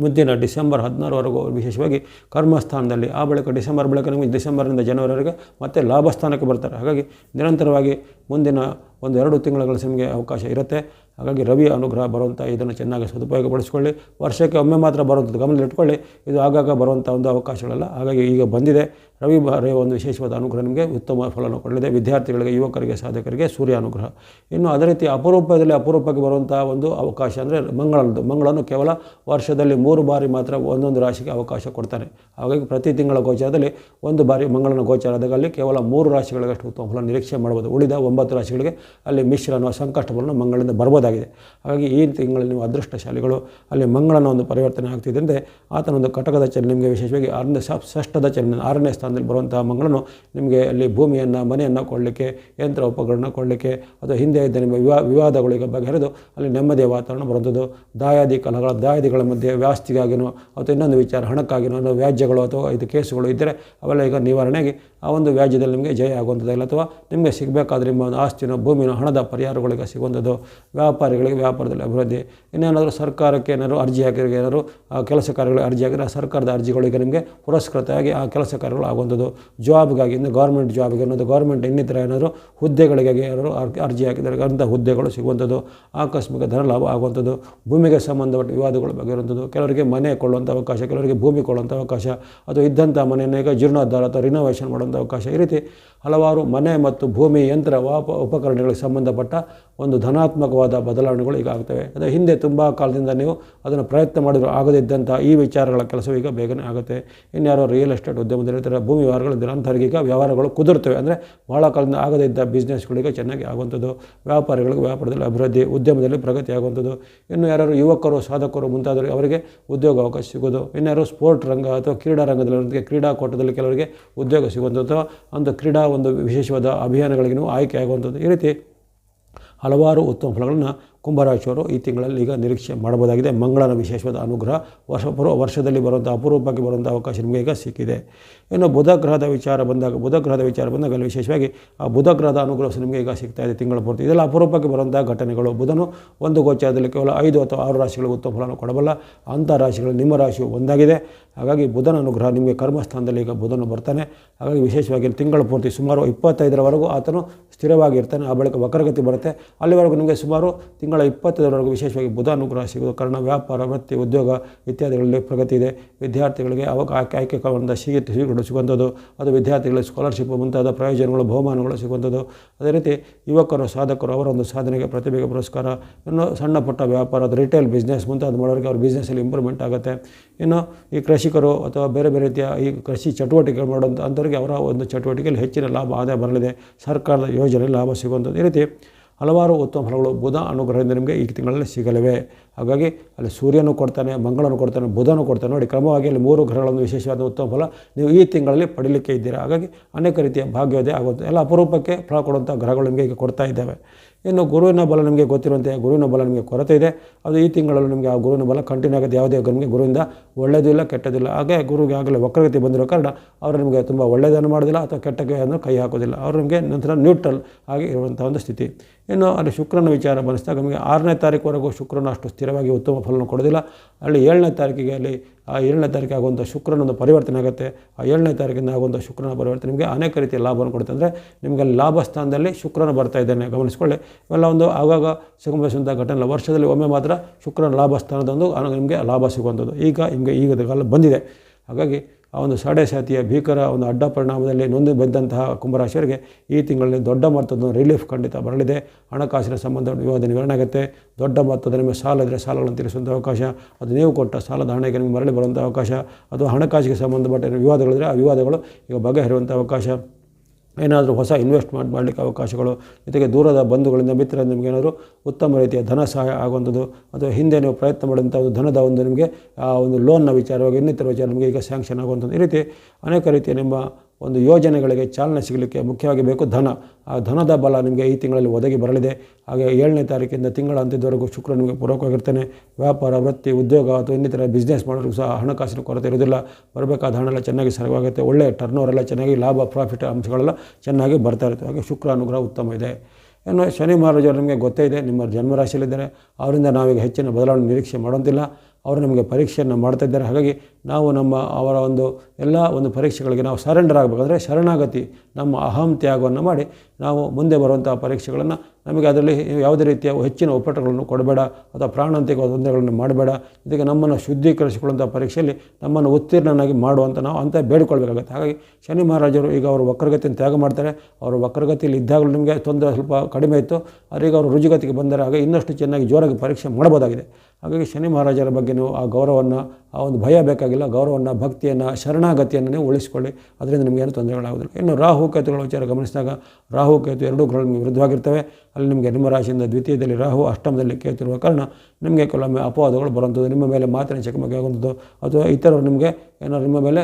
ಮುಂದಿನ ಡಿಸೆಂಬರ್ ಹದಿನಾರವರೆಗೂ ವಿಶೇಷವಾಗಿ ಕರ್ಮಸ್ಥಾನದಲ್ಲಿ ಆ ಬಳಿಕ ಡಿಸೆಂಬರ್ ಬಳಿಕ ನಿಮಗೆ ಡಿಸೆಂಬರ್ನಿಂದ ಜನವರಿವರೆಗೆ ಮತ್ತೆ ಲಾಭಸ್ಥಾನಕ್ಕೆ ಬರ್ತಾರೆ. ಹಾಗಾಗಿ ನಿರಂತರವಾಗಿ ಮುಂದಿನ ಒಂದು ಎರಡು ತಿಂಗಳ ನಿಮಗೆ ಅವಕಾಶ ಇರುತ್ತೆ. ಹಾಗಾಗಿ ರವಿ ಅನುಗ್ರಹ ಬರುವಂಥ ಇದನ್ನು ಚೆನ್ನಾಗಿ ಸದುಪಯೋಗಪಡಿಸ್ಕೊಳ್ಳಿ. ವರ್ಷಕ್ಕೆ ಒಮ್ಮೆ ಮಾತ್ರ ಬರುವಂಥದ್ದು, ಗಮನದಲ್ಲಿ ಇಟ್ಕೊಳ್ಳಿ. ಇದು ಆಗಾಗ ಬರುವಂಥ ಒಂದು ಅವಕಾಶಗಳಲ್ಲ. ಹಾಗಾಗಿ ಈಗ ಬಂದಿದೆ. ರವಿ ಒಂದು ವಿಶೇಷವಾದ ಅನುಗ್ರಹ ನಿಮಗೆ ಉತ್ತಮ ಫಲವನ್ನು ಕೊಡಲಿದೆ. ವಿದ್ಯಾರ್ಥಿಗಳಿಗೆ, ಯುವಕರಿಗೆ, ಸಾಧಕರಿಗೆ ಸೂರ್ಯ ಅನುಗ್ರಹ. ಇನ್ನು ಅದೇ ರೀತಿ ಅಪರೂಪದಲ್ಲಿ ಅಪರೂಪಕ್ಕೆ ಬರುವಂಥ ಒಂದು ಅವಕಾಶ ಅಂದರೆ ಮಂಗಳನದು ಮಂಗಳನು ಕೇವಲ ವರ್ಷದಲ್ಲಿ ಮೂರು ಬಾರಿ ಮಾತ್ರ ಒಂದೊಂದು ರಾಶಿಗೆ ಅವಕಾಶ ಕೊಡ್ತಾರೆ. ಹಾಗಾಗಿ ಪ್ರತಿ ತಿಂಗಳ ಗೋಚಾರದಲ್ಲಿ ಒಂದು ಬಾರಿ ಮಂಗಳನ ಗೋಚಾರ ಆದಾಗ ಅಲ್ಲಿ ಕೇವಲ ಮೂರು ರಾಶಿಗಳಿಗಷ್ಟು ಉತ್ತಮ ಫಲ ನಿರೀಕ್ಷೆ ಮಾಡ್ಬೋದು. ಉಳಿದ ಒಂಬತ್ತು ರಾಶಿಗಳಿಗೆ ಅಲ್ಲಿ ಮಿಶ್ರ ಅನ್ನುವ ಮಂಗಳಿಂದ ಮಂಗಳಿಂದ ಬರ್ಬೋದಾಗಿದೆ ಹಾಗಾಗಿ ಈ ತಿಂಗಳಲ್ಲಿ ನೀವು ಅದೃಷ್ಟಶಾಲಿಗಳು, ಅಲ್ಲಿ ಮಂಗಳನ ಒಂದು ಪರಿವರ್ತನೆ ಆಗ್ತಿದ್ದಂತೆ ಆತನ ಒಂದು ಕಟಕದ ಚಲನೆ ನಿಮಗೆ ವಿಶೇಷವಾಗಿ ಆರನೇ ಷಷ್ಠದ ಚಲನೆ ಆರನೇ ಸ್ಥಾನದಲ್ಲಿ ಬರುವಂತಹ ಮಂಗಳನು ನಿಮಗೆ ಅಲ್ಲಿ ಭೂಮಿಯನ್ನು, ಮನೆಯನ್ನು ಕೊಡಲಿಕ್ಕೆ, ಯಂತ್ರ ಉಪಕರಣ ಕೊಡಲಿಕ್ಕೆ ಅಥವಾ ಹಿಂದೆ ಇದ್ದ ನಿಮ್ಮ ವಿವಾ ವಿವಾದಗಳಿಗೆ ಬಗೆಹರಿದು ಅಲ್ಲಿ ನೆಮ್ಮದಿಯ ವಾತಾವರಣ ಬರುವಂಥದ್ದು ದಾಯಾದಿ ಕಲಗಳ ದಾಯಾದಿಗಳ ಮಧ್ಯೆ ವ್ಯಾಸ್ತಿಗಾಗಿನೋ ಅಥವಾ ಇನ್ನೊಂದು ವಿಚಾರ ಹಣಕ್ಕಾಗಿನೋ ಅನ್ನೋ ವ್ಯಾಜ್ಯಗಳು ಅಥವಾ ಇದು ಕೇಸುಗಳು ಇದ್ದರೆ ಅವೆಲ್ಲ ಈಗ ನಿವಾರಣೆಗೆ ಆ ಒಂದು ವ್ಯಾಜ್ಯದಲ್ಲಿ ನಿಮಗೆ ಜಯ ಆಗುವಂಥದ್ದಿಲ್ಲ ಅಥವಾ ನಿಮಗೆ ಸಿಗಬೇಕಾದ್ರೆ ನಿಮ್ಮ ಒಂದು ಆಸ್ತಿನೋ ಭೂಮಿನೋ ಹಣದ ಪರಿಹಾರಗಳಿಗೆ ಸಿಗುವಂಥದ್ದು. ವ್ಯಾಪಾರಿಗಳಿಗೆ ವ್ಯಾಪಾರದಲ್ಲಿ ಅಭಿವೃದ್ಧಿ. ಇನ್ನೇನಾದರೂ ಸರ್ಕಾರಕ್ಕೆ ಏನಾದರೂ ಅರ್ಜಿ ಹಾಕಿದ್ರೆ ಏನಾದರೂ, ಆ ಕೆಲಸ ಕಾರ್ಯಗಳಿಗೆ ಅರ್ಜಿ ಹಾಕಿದ್ರೆ ಆ ಸರ್ಕಾರದ ಅರ್ಜಿಗಳಿಗೆ ನಿಮಗೆ ಪುರಸ್ಕೃತವಾಗಿ ಆ ಕೆಲಸ ಕಾರ್ಯಗಳು ಆಗುವಂಥದ್ದು. ಜಾಬ್ಗಾಗಿ, ಇನ್ನು ಗೌರ್ಮೆಂಟ್ ಜಾಬ್ಗೆ ಅನ್ನೋದು ಗೌರ್ಮೆಂಟ್ ಇನ್ನಿತರ ಏನಾದರೂ ಹುದ್ದೆಗಳಿಗಾಗಿ ಏನಾದರೂ ಅರ್ಜಿ ಹಾಕಿದರೆ ಅಂಥ ಹುದ್ದೆಗಳು ಸಿಗುವಂಥದ್ದು. ಆಕಸ್ಮಿಕ ಧನ ಲಾಭ ಆಗುವಂಥದ್ದು. ಭೂಮಿಗೆ ಸಂಬಂಧಪಟ್ಟ ವಿವಾದಗಳು ಬಗೆಹರುವಂಥದ್ದು ಕೆಲವರಿಗೆ ಮನೆ ಕೊಳ್ಳುವಂಥ ಅವಕಾಶ, ಕೆಲವರಿಗೆ ಭೂಮಿ ಕೊಳ್ಳುವಂಥ ಅವಕಾಶ, ಅಥವಾ ಇದ್ದಂಥ ಮನೆಯನ್ನು ಈಗ ಜೀರ್ಣೋದ್ಧಾರ ಅಥವಾ ರಿನೋವೇಷನ್ ಮಾಡುವಂಥ ಅವಕಾಶ ಈ ರೀತಿ ಹಲವಾರು ಮನೆ ಮತ್ತು ಭೂಮಿ ಯಂತ್ರ, ವಾಪ, ಉಪಕರಣಗಳಿಗೆ ಸಂಬಂಧಪಟ್ಟ ಒಂದು ಧನಾತ್ಮಕವಾದ ಬದಲಾವಣೆಗಳು ಈಗ ಆಗ್ತವೆ ಅದೇ ಹಿಂದೆ ತುಂಬ ಕಾಲದಿಂದ ನೀವು ಅದನ್ನು ಪ್ರಯತ್ನ ಮಾಡಿದ್ರು ಆಗದಿದ್ದಂಥ ಈ ವಿಚಾರಗಳ ಕೆಲಸವು ಈಗ ಬೇಗನೆ ಆಗುತ್ತೆ. ಇನ್ಯಾರೋ ರಿಯಲ್ ಎಸ್ಟೇಟ್ ಉದ್ಯಮದಲ್ಲಿ ಉದ್ಯಮದಲ್ಲಿರ್ತಾರೆ ಭೂಮಿ ವ್ಯವಹಾರಗಳು ಈಗ ವ್ಯವಹಾರಗಳು ಕುದುರ್ತವೆ ಅಂದರೆ ಭಾಳ ಕಾಲದಿಂದ ಆಗದಿದ್ದ ಬಿಸ್ನೆಸ್ಗಳಿಗೆ ಚೆನ್ನಾಗಿ ಆಗುವಂಥದ್ದು. ವ್ಯಾಪಾರಿಗಳಿಗೆ ವ್ಯಾಪಾರದಲ್ಲಿ ಅಭಿವೃದ್ಧಿ, ಉದ್ಯಮದಲ್ಲಿ ಪ್ರಗತಿ ಆಗುವಂಥದ್ದು. ಇನ್ನು ಯಾರು ಯುವಕರು, ಸಾಧಕರು ಮುಂತಾದವರು ಅವರಿಗೆ ಉದ್ಯೋಗ ಅವಕಾಶ ಸಿಗೋದು ಇನ್ಯಾರು ಸ್ಪೋರ್ಟ್ ರಂಗ ಅಥವಾ ಕ್ರೀಡಾ ರಂಗದಲ್ಲಿ ಕ್ರೀಡಾಕೂಟದಲ್ಲಿ ಕೆಲವರಿಗೆ ಉದ್ಯೋಗ ಸಿಗುವಂಥದ್ದು ಅಂಥ ಕ್ರೀಡಾ ಒಂದು ವಿಶೇಷವಾದ ಅಭಿಯಾನಗಳಿಗೆ ಆಯ್ಕೆ ಆಗುವಂಥದ್ದು ಈ ರೀತಿ ಹಲವಾರು ಉತ್ತಮ ಫಲಗಳನ್ನು ಕುಂಭರಾಶಿಯವರು ಈ ತಿಂಗಳಲ್ಲಿ ಈಗ ನಿರೀಕ್ಷೆ ಮಾಡಬಹುದಾಗಿದೆ. ಮಂಗಳನ ವಿಶೇಷವಾದ ಅನುಗ್ರಹ ವರ್ಷ ಪೂರ್ವ ವರ್ಷದಲ್ಲಿ ಬರುವಂಥ ಅಪರೂಪಕ್ಕೆ ಬರುವಂಥ ಅವಕಾಶ ನಿಮಗೆ ಈಗ ಸಿಕ್ಕಿದೆ. ಇನ್ನು ಬುಧ ಗ್ರಹದ ವಿಚಾರ ಬಂದಾಗ, ಬುಧ ಗ್ರಹದ ವಿಚಾರ ಬಂದಾಗ ಅಲ್ಲಿ ವಿಶೇಷವಾಗಿ ಆ ಬುಧ ಗ್ರಹದ ಅನುಗ್ರಹ ನಿಮಗೆ ಈಗ ಸಿಗ್ತಾ ಇದೆ ತಿಂಗಳ ಪೂರ್ತಿ. ಇದೆಲ್ಲ ಅಪರೂಪಕ್ಕೆ ಬರುವಂಥ ಘಟನೆಗಳು. ಬುಧನು ಒಂದು ಗೋಚಾರದಲ್ಲಿ ಕೇವಲ ಐದು ಅಥವಾ ಆರು ರಾಶಿಗಳು ಉತ್ತಮ ಫಲವನ್ನು ಕೊಡಬಲ್ಲ ಅಂಥ ರಾಶಿಗಳು ನಿಮ್ಮ ರಾಶಿಯು ಒಂದಾಗಿದೆ. ಹಾಗಾಗಿ ಬುಧನ ಅನುಗ್ರಹ ನಿಮಗೆ ಕರ್ಮಸ್ಥಾನದಲ್ಲಿ ಈಗ ಬುಧನು ಬರ್ತಾನೆ. ಹಾಗಾಗಿ ವಿಶೇಷವಾಗಿ ತಿಂಗಳ ಪೂರ್ತಿ ಸುಮಾರು ಇಪ್ಪತ್ತೈದರವರೆಗೂ ಆತನು ಸ್ಥಿರವಾಗಿ ಇರ್ತಾನೆ ಆ ಬಳಿಕ ವಕ್ರಗತಿ ಬರುತ್ತೆ. ಅಲ್ಲಿವರೆಗೂ ನಿಮಗೆ ಸುಮಾರು ತಿಂಗಳ ಇಪ್ಪತ್ತೈದರವರೆಗೂ ವಿಶೇಷವಾಗಿ ಬುಧ ಅನುಗ್ರಹ ಸಿಗುವುದು. ಕಾರಣ ವ್ಯಾಪಾರ, ವೃತ್ತಿ, ಉದ್ಯೋಗ ಇತ್ಯಾದಿಗಳಲ್ಲಿ ಪ್ರಗತಿ ಇದೆ. ವಿದ್ಯಾರ್ಥಿಗಳಿಗೆ ಅವಾಗ ಆಯ್ಕೆ ಕಾರಣದಿಂದ ಸಿಗಿ ಸಿಗುಗಳು ಸಿಗುವಂಥದ್ದು. ಅದು ವಿದ್ಯಾರ್ಥಿಗಳಿಗೆ ಸ್ಕಾಲರ್ಶಿಪ್ ಮುಂತಾದ ಪ್ರಯೋಜನಗಳು, ಬಹುಮಾನಗಳು ಸಿಗುವಂಥದ್ದು. ಅದೇ ರೀತಿ ಯುವಕರು, ಸಾಧಕರು ಅವರ ಒಂದು ಸಾಧನೆಗೆ ಪ್ರತಿಭೆಗೆ ಪುರಸ್ಕಾರ. ಇನ್ನು ಸಣ್ಣ ಪುಟ್ಟ ವ್ಯಾಪಾರ ಅದು ರಿಟೇಲ್ ಬಿಸ್ನೆಸ್ ಮುಂತಾದ ಮಾಡೋರಿಗೆ ಅವ್ರ ಬಿಸ್ನೆಸ್ಸಲ್ಲಿ ಇಂಪ್ರೂವ್ಮೆಂಟ್ ಆಗುತ್ತೆ. ಇನ್ನು ಈ ಕೃಷಿಕರು ಅಥವಾ ಬೇರೆ ಬೇರೆ ರೀತಿಯ ಈ ಕೃಷಿ ಚಟುವಟಿಕೆ ಮಾಡುವಂಥ, ಅಂಥವ್ರಿಗೆ ಅವರ ಒಂದು ಚಟುವಟಿಕೆಯಲ್ಲಿ ಹೆಚ್ಚಿನ ಲಾಭ ಆದಾಯ ಬರಲಿದೆ. ಸರ್ಕಾರದ ಯೋಜನೆ ಲಾಭ ಸಿಗುವಂಥದ್ದು. ಈ ರೀತಿ ಹಲವಾರು ಉತ್ತಮ ಫಲಗಳು ಬುಧ ಅನುಗ್ರಹದಿಂದ ನಿಮಗೆ ಈ ತಿಂಗಳಲ್ಲಿ ಸಿಗಲಿವೆ. ಹಾಗಾಗಿ ಅಲ್ಲಿ ಸೂರ್ಯನು ಕೊಡ್ತಾನೆ, ಮಂಗಳನು ಕೊಡ್ತಾನೆ, ಬುಧನು ಕೊಡ್ತಾನೆ. ನೋಡಿ, ಕ್ರಮವಾಗಿ ಅಲ್ಲಿ ಮೂರು ಗ್ರಹಗಳನ್ನು ವಿಶೇಷವಾದ ಉತ್ತಮ ಫಲ ನೀವು ಈ ತಿಂಗಳಲ್ಲಿ ಪಡೀಲಿಕ್ಕೆ ಇದ್ದೀರಾ. ಹಾಗಾಗಿ ಅನೇಕ ರೀತಿಯ ಭಾಗ್ಯೋದಯ ಆಗುತ್ತೆ. ಎಲ್ಲ ಅಪರೂಪಕ್ಕೆ ಫಲ ಕೊಡುವಂಥ ಗ್ರಹಗಳು ನಿಮಗೆ ಈಗ ಕೊಡ್ತಾ ಇದ್ದಾವೆ. ಇನ್ನು ಗುರುವಿನ ಬಲ ನಿಮಗೆ ಗೊತ್ತಿರುವಂತೆ ಗುರುವಿನ ಬಲ ನಿಮಗೆ ಕೊರತೆ ಇದೆ. ಅದು ಈ ತಿಂಗಳಲ್ಲಿ ನಿಮಗೆ ಆ ಗುರುವಿನ ಬಲ ಕಂಟಿನ್ಯೂ ಆಗುತ್ತೆ ಯಾವುದೇ ನಿಮಗೆ ಗುರುವಿಂದ ಒಳ್ಳೆಯದು ಇಲ್ಲ ಕೆಟ್ಟದಿಲ್ಲ. ಹಾಗೆ ಗುರುವಿಗೆ ಆಗಲೇ ವಕ್ರಗತಿ ಬಂದಿರೋ ಕಾರಣ ಅವರು ನಿಮಗೆ ತುಂಬ ಒಳ್ಳೆಯದನ್ನು ಮಾಡೋದಿಲ್ಲ ಅಥವಾ ಕೆಟ್ಟಕ್ಕೆ ಕೈ ಹಾಕೋದಿಲ್ಲ ಅವರು ನಿಮಗೆ ನಂತರ ನ್ಯೂಟ್ರಲ್ ಆಗಿ ಇರುವಂಥ ಒಂದು ಸ್ಥಿತಿ. ಇನ್ನು ಅಲ್ಲಿ ಶುಕ್ರನ ವಿಚಾರ ಬಂದಿಸಿದಾಗ ನಮಗೆ ಆರನೇ ತಾರೀಕುವರೆಗೂ ಶುಕ್ರನ ಅಷ್ಟು ಸ್ಥಿರವಾಗಿ ಉತ್ತಮ ಫಲವನ್ನು ಕೊಡೋದಿಲ್ಲ. ಅಲ್ಲಿ ಏಳನೇ ತಾರೀಕಿಗೆ ಅಲ್ಲಿ, ಆ ಏಳನೇ ತಾರೀಕು ಆಗುವಂಥ ಶುಕ್ರನೊಂದು ಪರಿವರ್ತನೆ ಆಗುತ್ತೆ. ಆ ಏಳನೇ ತಾರೀಕಿಂದ ಆಗುವಂಥ ಶುಕ್ರನ ಪರಿವರ್ತನೆ ನಿಮಗೆ ಅನೇಕ ರೀತಿಯ ಲಾಭವನ್ನು ಕೊಡುತ್ತೆ. ಅಂದರೆ ನಿಮಗೆ ಲಾಭ ಸ್ಥಾನದಲ್ಲಿ ಶುಕ್ರನ ಬರ್ತಾ ಇದ್ದಾನೆ, ಗಮನಿಸ್ಕೊಳ್ಳಿ. ಇವೆಲ್ಲ ಒಂದು ಆಗಾಗ ಸುಗಮಿಸುವಂಥ ಘಟನೆ. ವರ್ಷದಲ್ಲಿ ಒಮ್ಮೆ ಮಾತ್ರ ಶುಕ್ರನ ಲಾಭ ಸ್ಥಾನದೊಂದು ನಿಮಗೆ ಲಾಭ ಸಿಗುವಂಥದ್ದು. ಈಗ ನಿಮಗೆ ಈಗ ಕಾಲ ಬಂದಿದೆ. ಹಾಗಾಗಿ ಆ ಒಂದು ಸಾಡೆ ಸಾತಿಯ ಭೀಕರ, ಒಂದು ಅಡ್ಡ ಪರಿಣಾಮದಲ್ಲಿ ನೊಂದು ಬಂದಂತಹ ಕುಂಭರಾಶಿಯವರಿಗೆ ಈ ತಿಂಗಳಲ್ಲಿ ದೊಡ್ಡ ಮೊತ್ತದ ರಿಲೀಫ್ ಖಂಡಿತ ಬರಲಿದೆ. ಹಣಕಾಸಿನ ಸಂಬಂಧ ವಿವಾದ ನಿವಾರಣೆ ಆಗುತ್ತೆ ದೊಡ್ಡ ಮೊತ್ತದ ನಿಮಗೆ ಸಾಲ ಇದ್ದರೆ ಸಾಲಗಳನ್ನು ತೀರಿಸುವಂಥ ಅವಕಾಶ. ಅದು ನೀವು ಕೊಟ್ಟ ಸಾಲದ ಹಣಕ್ಕೆ ನಿಮಗೆ ಮರಳಿ ಬರುವಂಥ ಅವಕಾಶ. ಅಥವಾ ಹಣಕಾಸಿಗೆ ಸಂಬಂಧಪಟ್ಟ ವಿವಾದಗಳಿದ್ದರೆ ಆ ವಿವಾದಗಳು ಈಗ ಬಗೆಹರಿಯುವಂಥ ಅವಕಾಶ. ಏನಾದರೂ ಹೊಸ ಇನ್ವೆಸ್ಟ್ಮೆಂಟ್ ಮಾಡಲಿಕ್ಕೆ ಅವಕಾಶಗಳು, ಜೊತೆಗೆ ದೂರದ ಬಂಧುಗಳಿಂದ ಮಿತ್ರರಿಂದ ನಿಮಗೆ ಏನಾದರೂ ಉತ್ತಮ ರೀತಿಯ ಧನ ಸಹಾಯ ಆಗುವಂಥದ್ದು, ಅಥವಾ ಹಿಂದೆ ನೀವು ಪ್ರಯತ್ನ ಮಾಡಿದಂಥ ಒಂದು ಧನದ ಒಂದು ನಿಮಗೆ ಆ ಒಂದು ಲೋನ್ನ ವಿಚಾರವಾಗಿ ಇನ್ನಿತರ ವಿಚಾರ ನಿಮಗೆ ಈಗ ಸ್ಯಾಂಕ್ಷನ್ ಆಗುವಂಥದ್ದು. ಈ ರೀತಿ ಅನೇಕ ರೀತಿಯ ನಿಮ್ಮ ಒಂದು ಯೋಜನೆಗಳಿಗೆ ಚಾಲನೆ ಸಿಗಲಿಕ್ಕೆ ಮುಖ್ಯವಾಗಿ ಬೇಕು ಧನ. ಆ ಧನದ ಬಲ ನಿಮಗೆ ಈ ತಿಂಗಳಲ್ಲಿ ಒದಗಿ ಬರಲಿದೆ. ಹಾಗೆ ಏಳನೇ ತಾರೀಕಿಂದ ತಿಂಗಳ ಅಂತ್ಯದವರೆಗೂ ಶುಕ್ರ ನಿಮಗೆ ಪೂರಕವಾಗಿರ್ತಾನೆ. ವ್ಯಾಪಾರ, ವೃತ್ತಿ, ಉದ್ಯೋಗ ಅಥವಾ ಇನ್ನಿತರ ಬಿಸ್ನೆಸ್ ಮಾಡೋರು ಸಹ ಹಣಕಾಸಿನ ಕೊರತೆ ಇರೋದಿಲ್ಲ ಬರಬೇಕಾದ ಹಣ ಎಲ್ಲ ಚೆನ್ನಾಗಿ ಸರಿವಾಗುತ್ತೆ ಒಳ್ಳೆಯ ಟರ್ನ್ ಎಲ್ಲ ಚೆನ್ನಾಗಿ, ಲಾಭ ಪ್ರಾಫಿಟ್ ಅಂಶಗಳೆಲ್ಲ ಚೆನ್ನಾಗಿ ಬರ್ತಾ ಇರುತ್ತೆ. ಹಾಗೆ ಶುಕ್ರ ಅನುಗ್ರಹ ಉತ್ತಮ ಇದೆ. ಇನ್ನು ಶನಿ ಮಹಾರಾಜರು ನಿಮಗೆ ಗೊತ್ತೇ ಇದೆ, ನಿಮ್ಮ ಜನ್ಮರಾಶಿಯಲ್ಲಿದ್ದಾರೆ. ಅವರಿಂದ ನಾವೀಗ ಹೆಚ್ಚಿನ ಬದಲಾವಣೆ ನಿರೀಕ್ಷೆ ಮಾಡೋಂತಿಲ್ಲ ಅವರು ನಮಗೆ ಪರೀಕ್ಷೆಯನ್ನು ಮಾಡ್ತಾ ಇದ್ದಾರೆ. ಹಾಗಾಗಿ ನಾವು ನಮ್ಮ ಅವರ ಒಂದು ಎಲ್ಲ ಒಂದು ಪರೀಕ್ಷೆಗಳಿಗೆ ನಾವು ಸರೆಂಡರ್ ಆಗಬೇಕಂದ್ರೆ ಶರಣಾಗತಿ, ನಮ್ಮ ಅಹಂ ತ್ಯಾಗವನ್ನು ಮಾಡಿ ನಾವು ಮುಂದೆ ಬರುವಂಥ ಪರೀಕ್ಷೆಗಳನ್ನು ನಮಗೆ ಅದರಲ್ಲಿ ಯಾವುದೇ ರೀತಿಯ ಹೆಚ್ಚಿನ ಒಪ್ಪಟಗಳನ್ನು ಕೊಡಬೇಡ ಅಥವಾ ಪ್ರಾಣಾಂತಿಕ ತೊಂದರೆಗಳನ್ನು ಮಾಡಬೇಡ. ಇದಕ್ಕೆ ನಮ್ಮನ್ನು ಶುದ್ಧೀಕರಿಸಿಕೊಳ್ಳುವಂಥ ಪರೀಕ್ಷೆಯಲ್ಲಿ ನಮ್ಮನ್ನು ಉತ್ತೀರ್ಣನಾಗಿ ಮಾಡುವಂಥ ನಾವು ಅಂತ ಬೇಡಿಕೊಳ್ಬೇಕಾಗುತ್ತೆ. ಹಾಗಾಗಿ ಶನಿ ಮಹಾರಾಜರು ಈಗ ಅವರು ವಕ್ರಗತಿಯನ್ನು ತ್ಯಾಗ ಮಾಡ್ತಾರೆ. ಅವರು ವಕ್ರಗತಿಯಲ್ಲಿ ಇದ್ದಾಗಲೂ ನಿಮಗೆ ತೊಂದರೆ ಸ್ವಲ್ಪ ಕಡಿಮೆ ಇತ್ತು. ಆದರೆ ಈಗ ಅವರು ರುಜುಗತಿಗೆ ಬಂದರೆ ಆಗ ಇನ್ನಷ್ಟು ಚೆನ್ನಾಗಿ ಜೋರಾಗಿ ಪರೀಕ್ಷೆ ಮಾಡಬಹುದಾಗಿದೆ. ಹಾಗಾಗಿ ಶನಿ ಮಹಾರಾಜರ ಬಗ್ಗೆ ನೀವು ಆ ಗೌರವವನ್ನು ಆ ಒಂದು ಭಯ ಬೇಕಾಗಿಲ್ಲ, ಗೌರವವನ್ನು, ಭಕ್ತಿಯನ್ನು, ಶರಣಾಗತಿಯನ್ನು ಉಳಿಸಿಕೊಳ್ಳಿ. ಅದರಿಂದ ನಿಮಗೇನು ತೊಂದರೆಗಳಾಗೋದಿಲ್ಲ ಇನ್ನು ರಾಹು ಕೇತುಗಳ ವಿಚಾರ ಗಮನಿಸಿದಾಗ, ರಾಹು ಕೇತು ಎರಡೂ ಗ್ರಹಗಳು ನಿಮಗೆ ವಿರುದ್ಧವಾಗಿರ್ತವೆ. ಅಲ್ಲಿ ನಿಮಗೆ ನಿಮ್ಮ ರಾಶಿಯಿಂದ ದ್ವಿತೀಯದಲ್ಲಿ ರಾಹು, ಅಷ್ಟಮದಲ್ಲಿ ಕೇತು ಇರುವ ಕಾರಣ ನಿಮಗೆ ಕೆಲವೊಮ್ಮೆ ಅಪವಾದಗಳು ಬರುವಂಥದ್ದು, ನಿಮ್ಮ ಮೇಲೆ ಮಾತಿನ ಚಕಮಕಿ ಆಗುವಂಥದ್ದು, ಅಥವಾ ಇತರರು ನಿಮಗೆ ಏನಾದ್ರು ನಿಮ್ಮ ಮೇಲೆ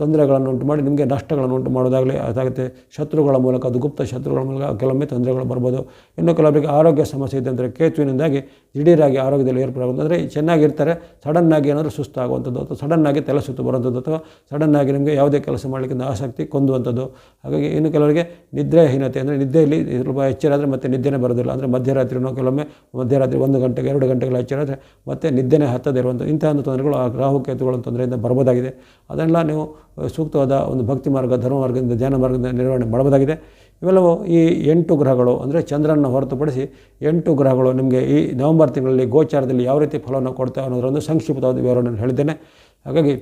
ತೊಂದರೆಗಳನ್ನು ಉಂಟು ಮಾಡಿ ನಿಮಗೆ ನಷ್ಟಗಳನ್ನು ಉಂಟು ಮಾಡೋದಾಗಲಿ ಅದಾಗುತ್ತೆ, ಶತ್ರುಗಳ ಮೂಲಕ, ಅದು ಗುಪ್ತ ಶತ್ರುಗಳ ಮೂಲಕ ಕೆಲವೊಮ್ಮೆ ತೊಂದರೆಗಳು ಬರ್ಬೋದು. ಇನ್ನು ಕೆಲವರಿಗೆ ಆರೋಗ್ಯ ಸಮಸ್ಯೆ ಇದೆ ಅಂದರೆ ಕೇತುವಿನಿಂದಾಗಿ ದಿಢೀರಾಗಿ ಆರೋಗ್ಯದಲ್ಲಿ ಏರ್ಪಡುವಂಥ ಅಂದರೆ ಚೆನ್ನಾಗಿರ್ತಾರೆ, ಸಡನ್ನಾಗಿ ಏನಾದರೂ ಸುಸ್ತಾಗುವಂಥದ್ದು ಅಥವಾ ಸಡನ್ನಾಗಿ ತಲೆ ಸುತ್ತು ಬರುವಂಥದ್ದು ಅಥವಾ ಸಡನ್ನಾಗಿ ನಿಮಗೆ ಯಾವುದೇ ಕೆಲಸ ಮಾಡಲಿಕ್ಕಿಂತ ಆಸಕ್ತಿ ಕೊಂದುವಂಥದ್ದು. ಹಾಗಾಗಿ ಇನ್ನು ಕೆಲವರಿಗೆ ನಿದ್ರೆಹೀನತೆ ಅಂದರೆ ನಿದ್ದೆಯಲ್ಲಿ ಸ್ವಲ್ಪ ಎಚ್ಚರ ಮತ್ತೆ ನಿದ್ದೆನೇ ಬರೋದಿಲ್ಲ. ಅಂದರೆ ಮಧ್ಯರಾತ್ರಿನೋ ಕೆಲವೊಮ್ಮೆ ಮಧ್ಯರಾತ್ರಿ ಒಂದು ಗಂಟೆಗೆ, ಎರಡು ಗಂಟೆಗಳ ಎಚ್ಚರ ಮತ್ತೆ ನಿದ್ದೆನೇ ಹತ್ತದೇ ಇರುವಂಥ ಇಂತಹ ತೊಂದರೆಗಳು ಆ ರಾಹು ಕೇತುಗಳ ತೊಂದರೆಯಿಂದ ಬರ್ಬೋದಾಗಿದೆ. ಅದನ್ನೆಲ್ಲ ನೀವು ಸೂಕ್ತವಾದ ಒಂದು ಭಕ್ತಿ ಮಾರ್ಗ, ಧರ್ಮ ಮಾರ್ಗದಿಂದ ಧ್ಯಾನ ಮಾರ್ಗದಿಂದ ನಿರ್ವಹಣೆ ಮಾಡಬಹುದಾಗಿದೆ. ಇವೆಲ್ಲವೂ ಈ ಎಂಟು ಗ್ರಹಗಳು ಅಂದರೆ ಚಂದ್ರನ ಹೊರತುಪಡಿಸಿ ಎಂಟು ಗ್ರಹಗಳು ನಿಮಗೆ ಈ ನವೆಂಬರ್ ತಿಂಗಳಲ್ಲಿ ಗೋಚಾರದಲ್ಲಿ ಯಾವ ರೀತಿ ಫಲವನ್ನು ಕೊಡ್ತವೆ ಅನ್ನೋದರೊಂದು ಸಂಕ್ಷಿಪ್ತವಾದ ವಿವರಣೆಯನ್ನು ಹೇಳಿದ್ದೇನೆ. ಹಾಗಾಗಿ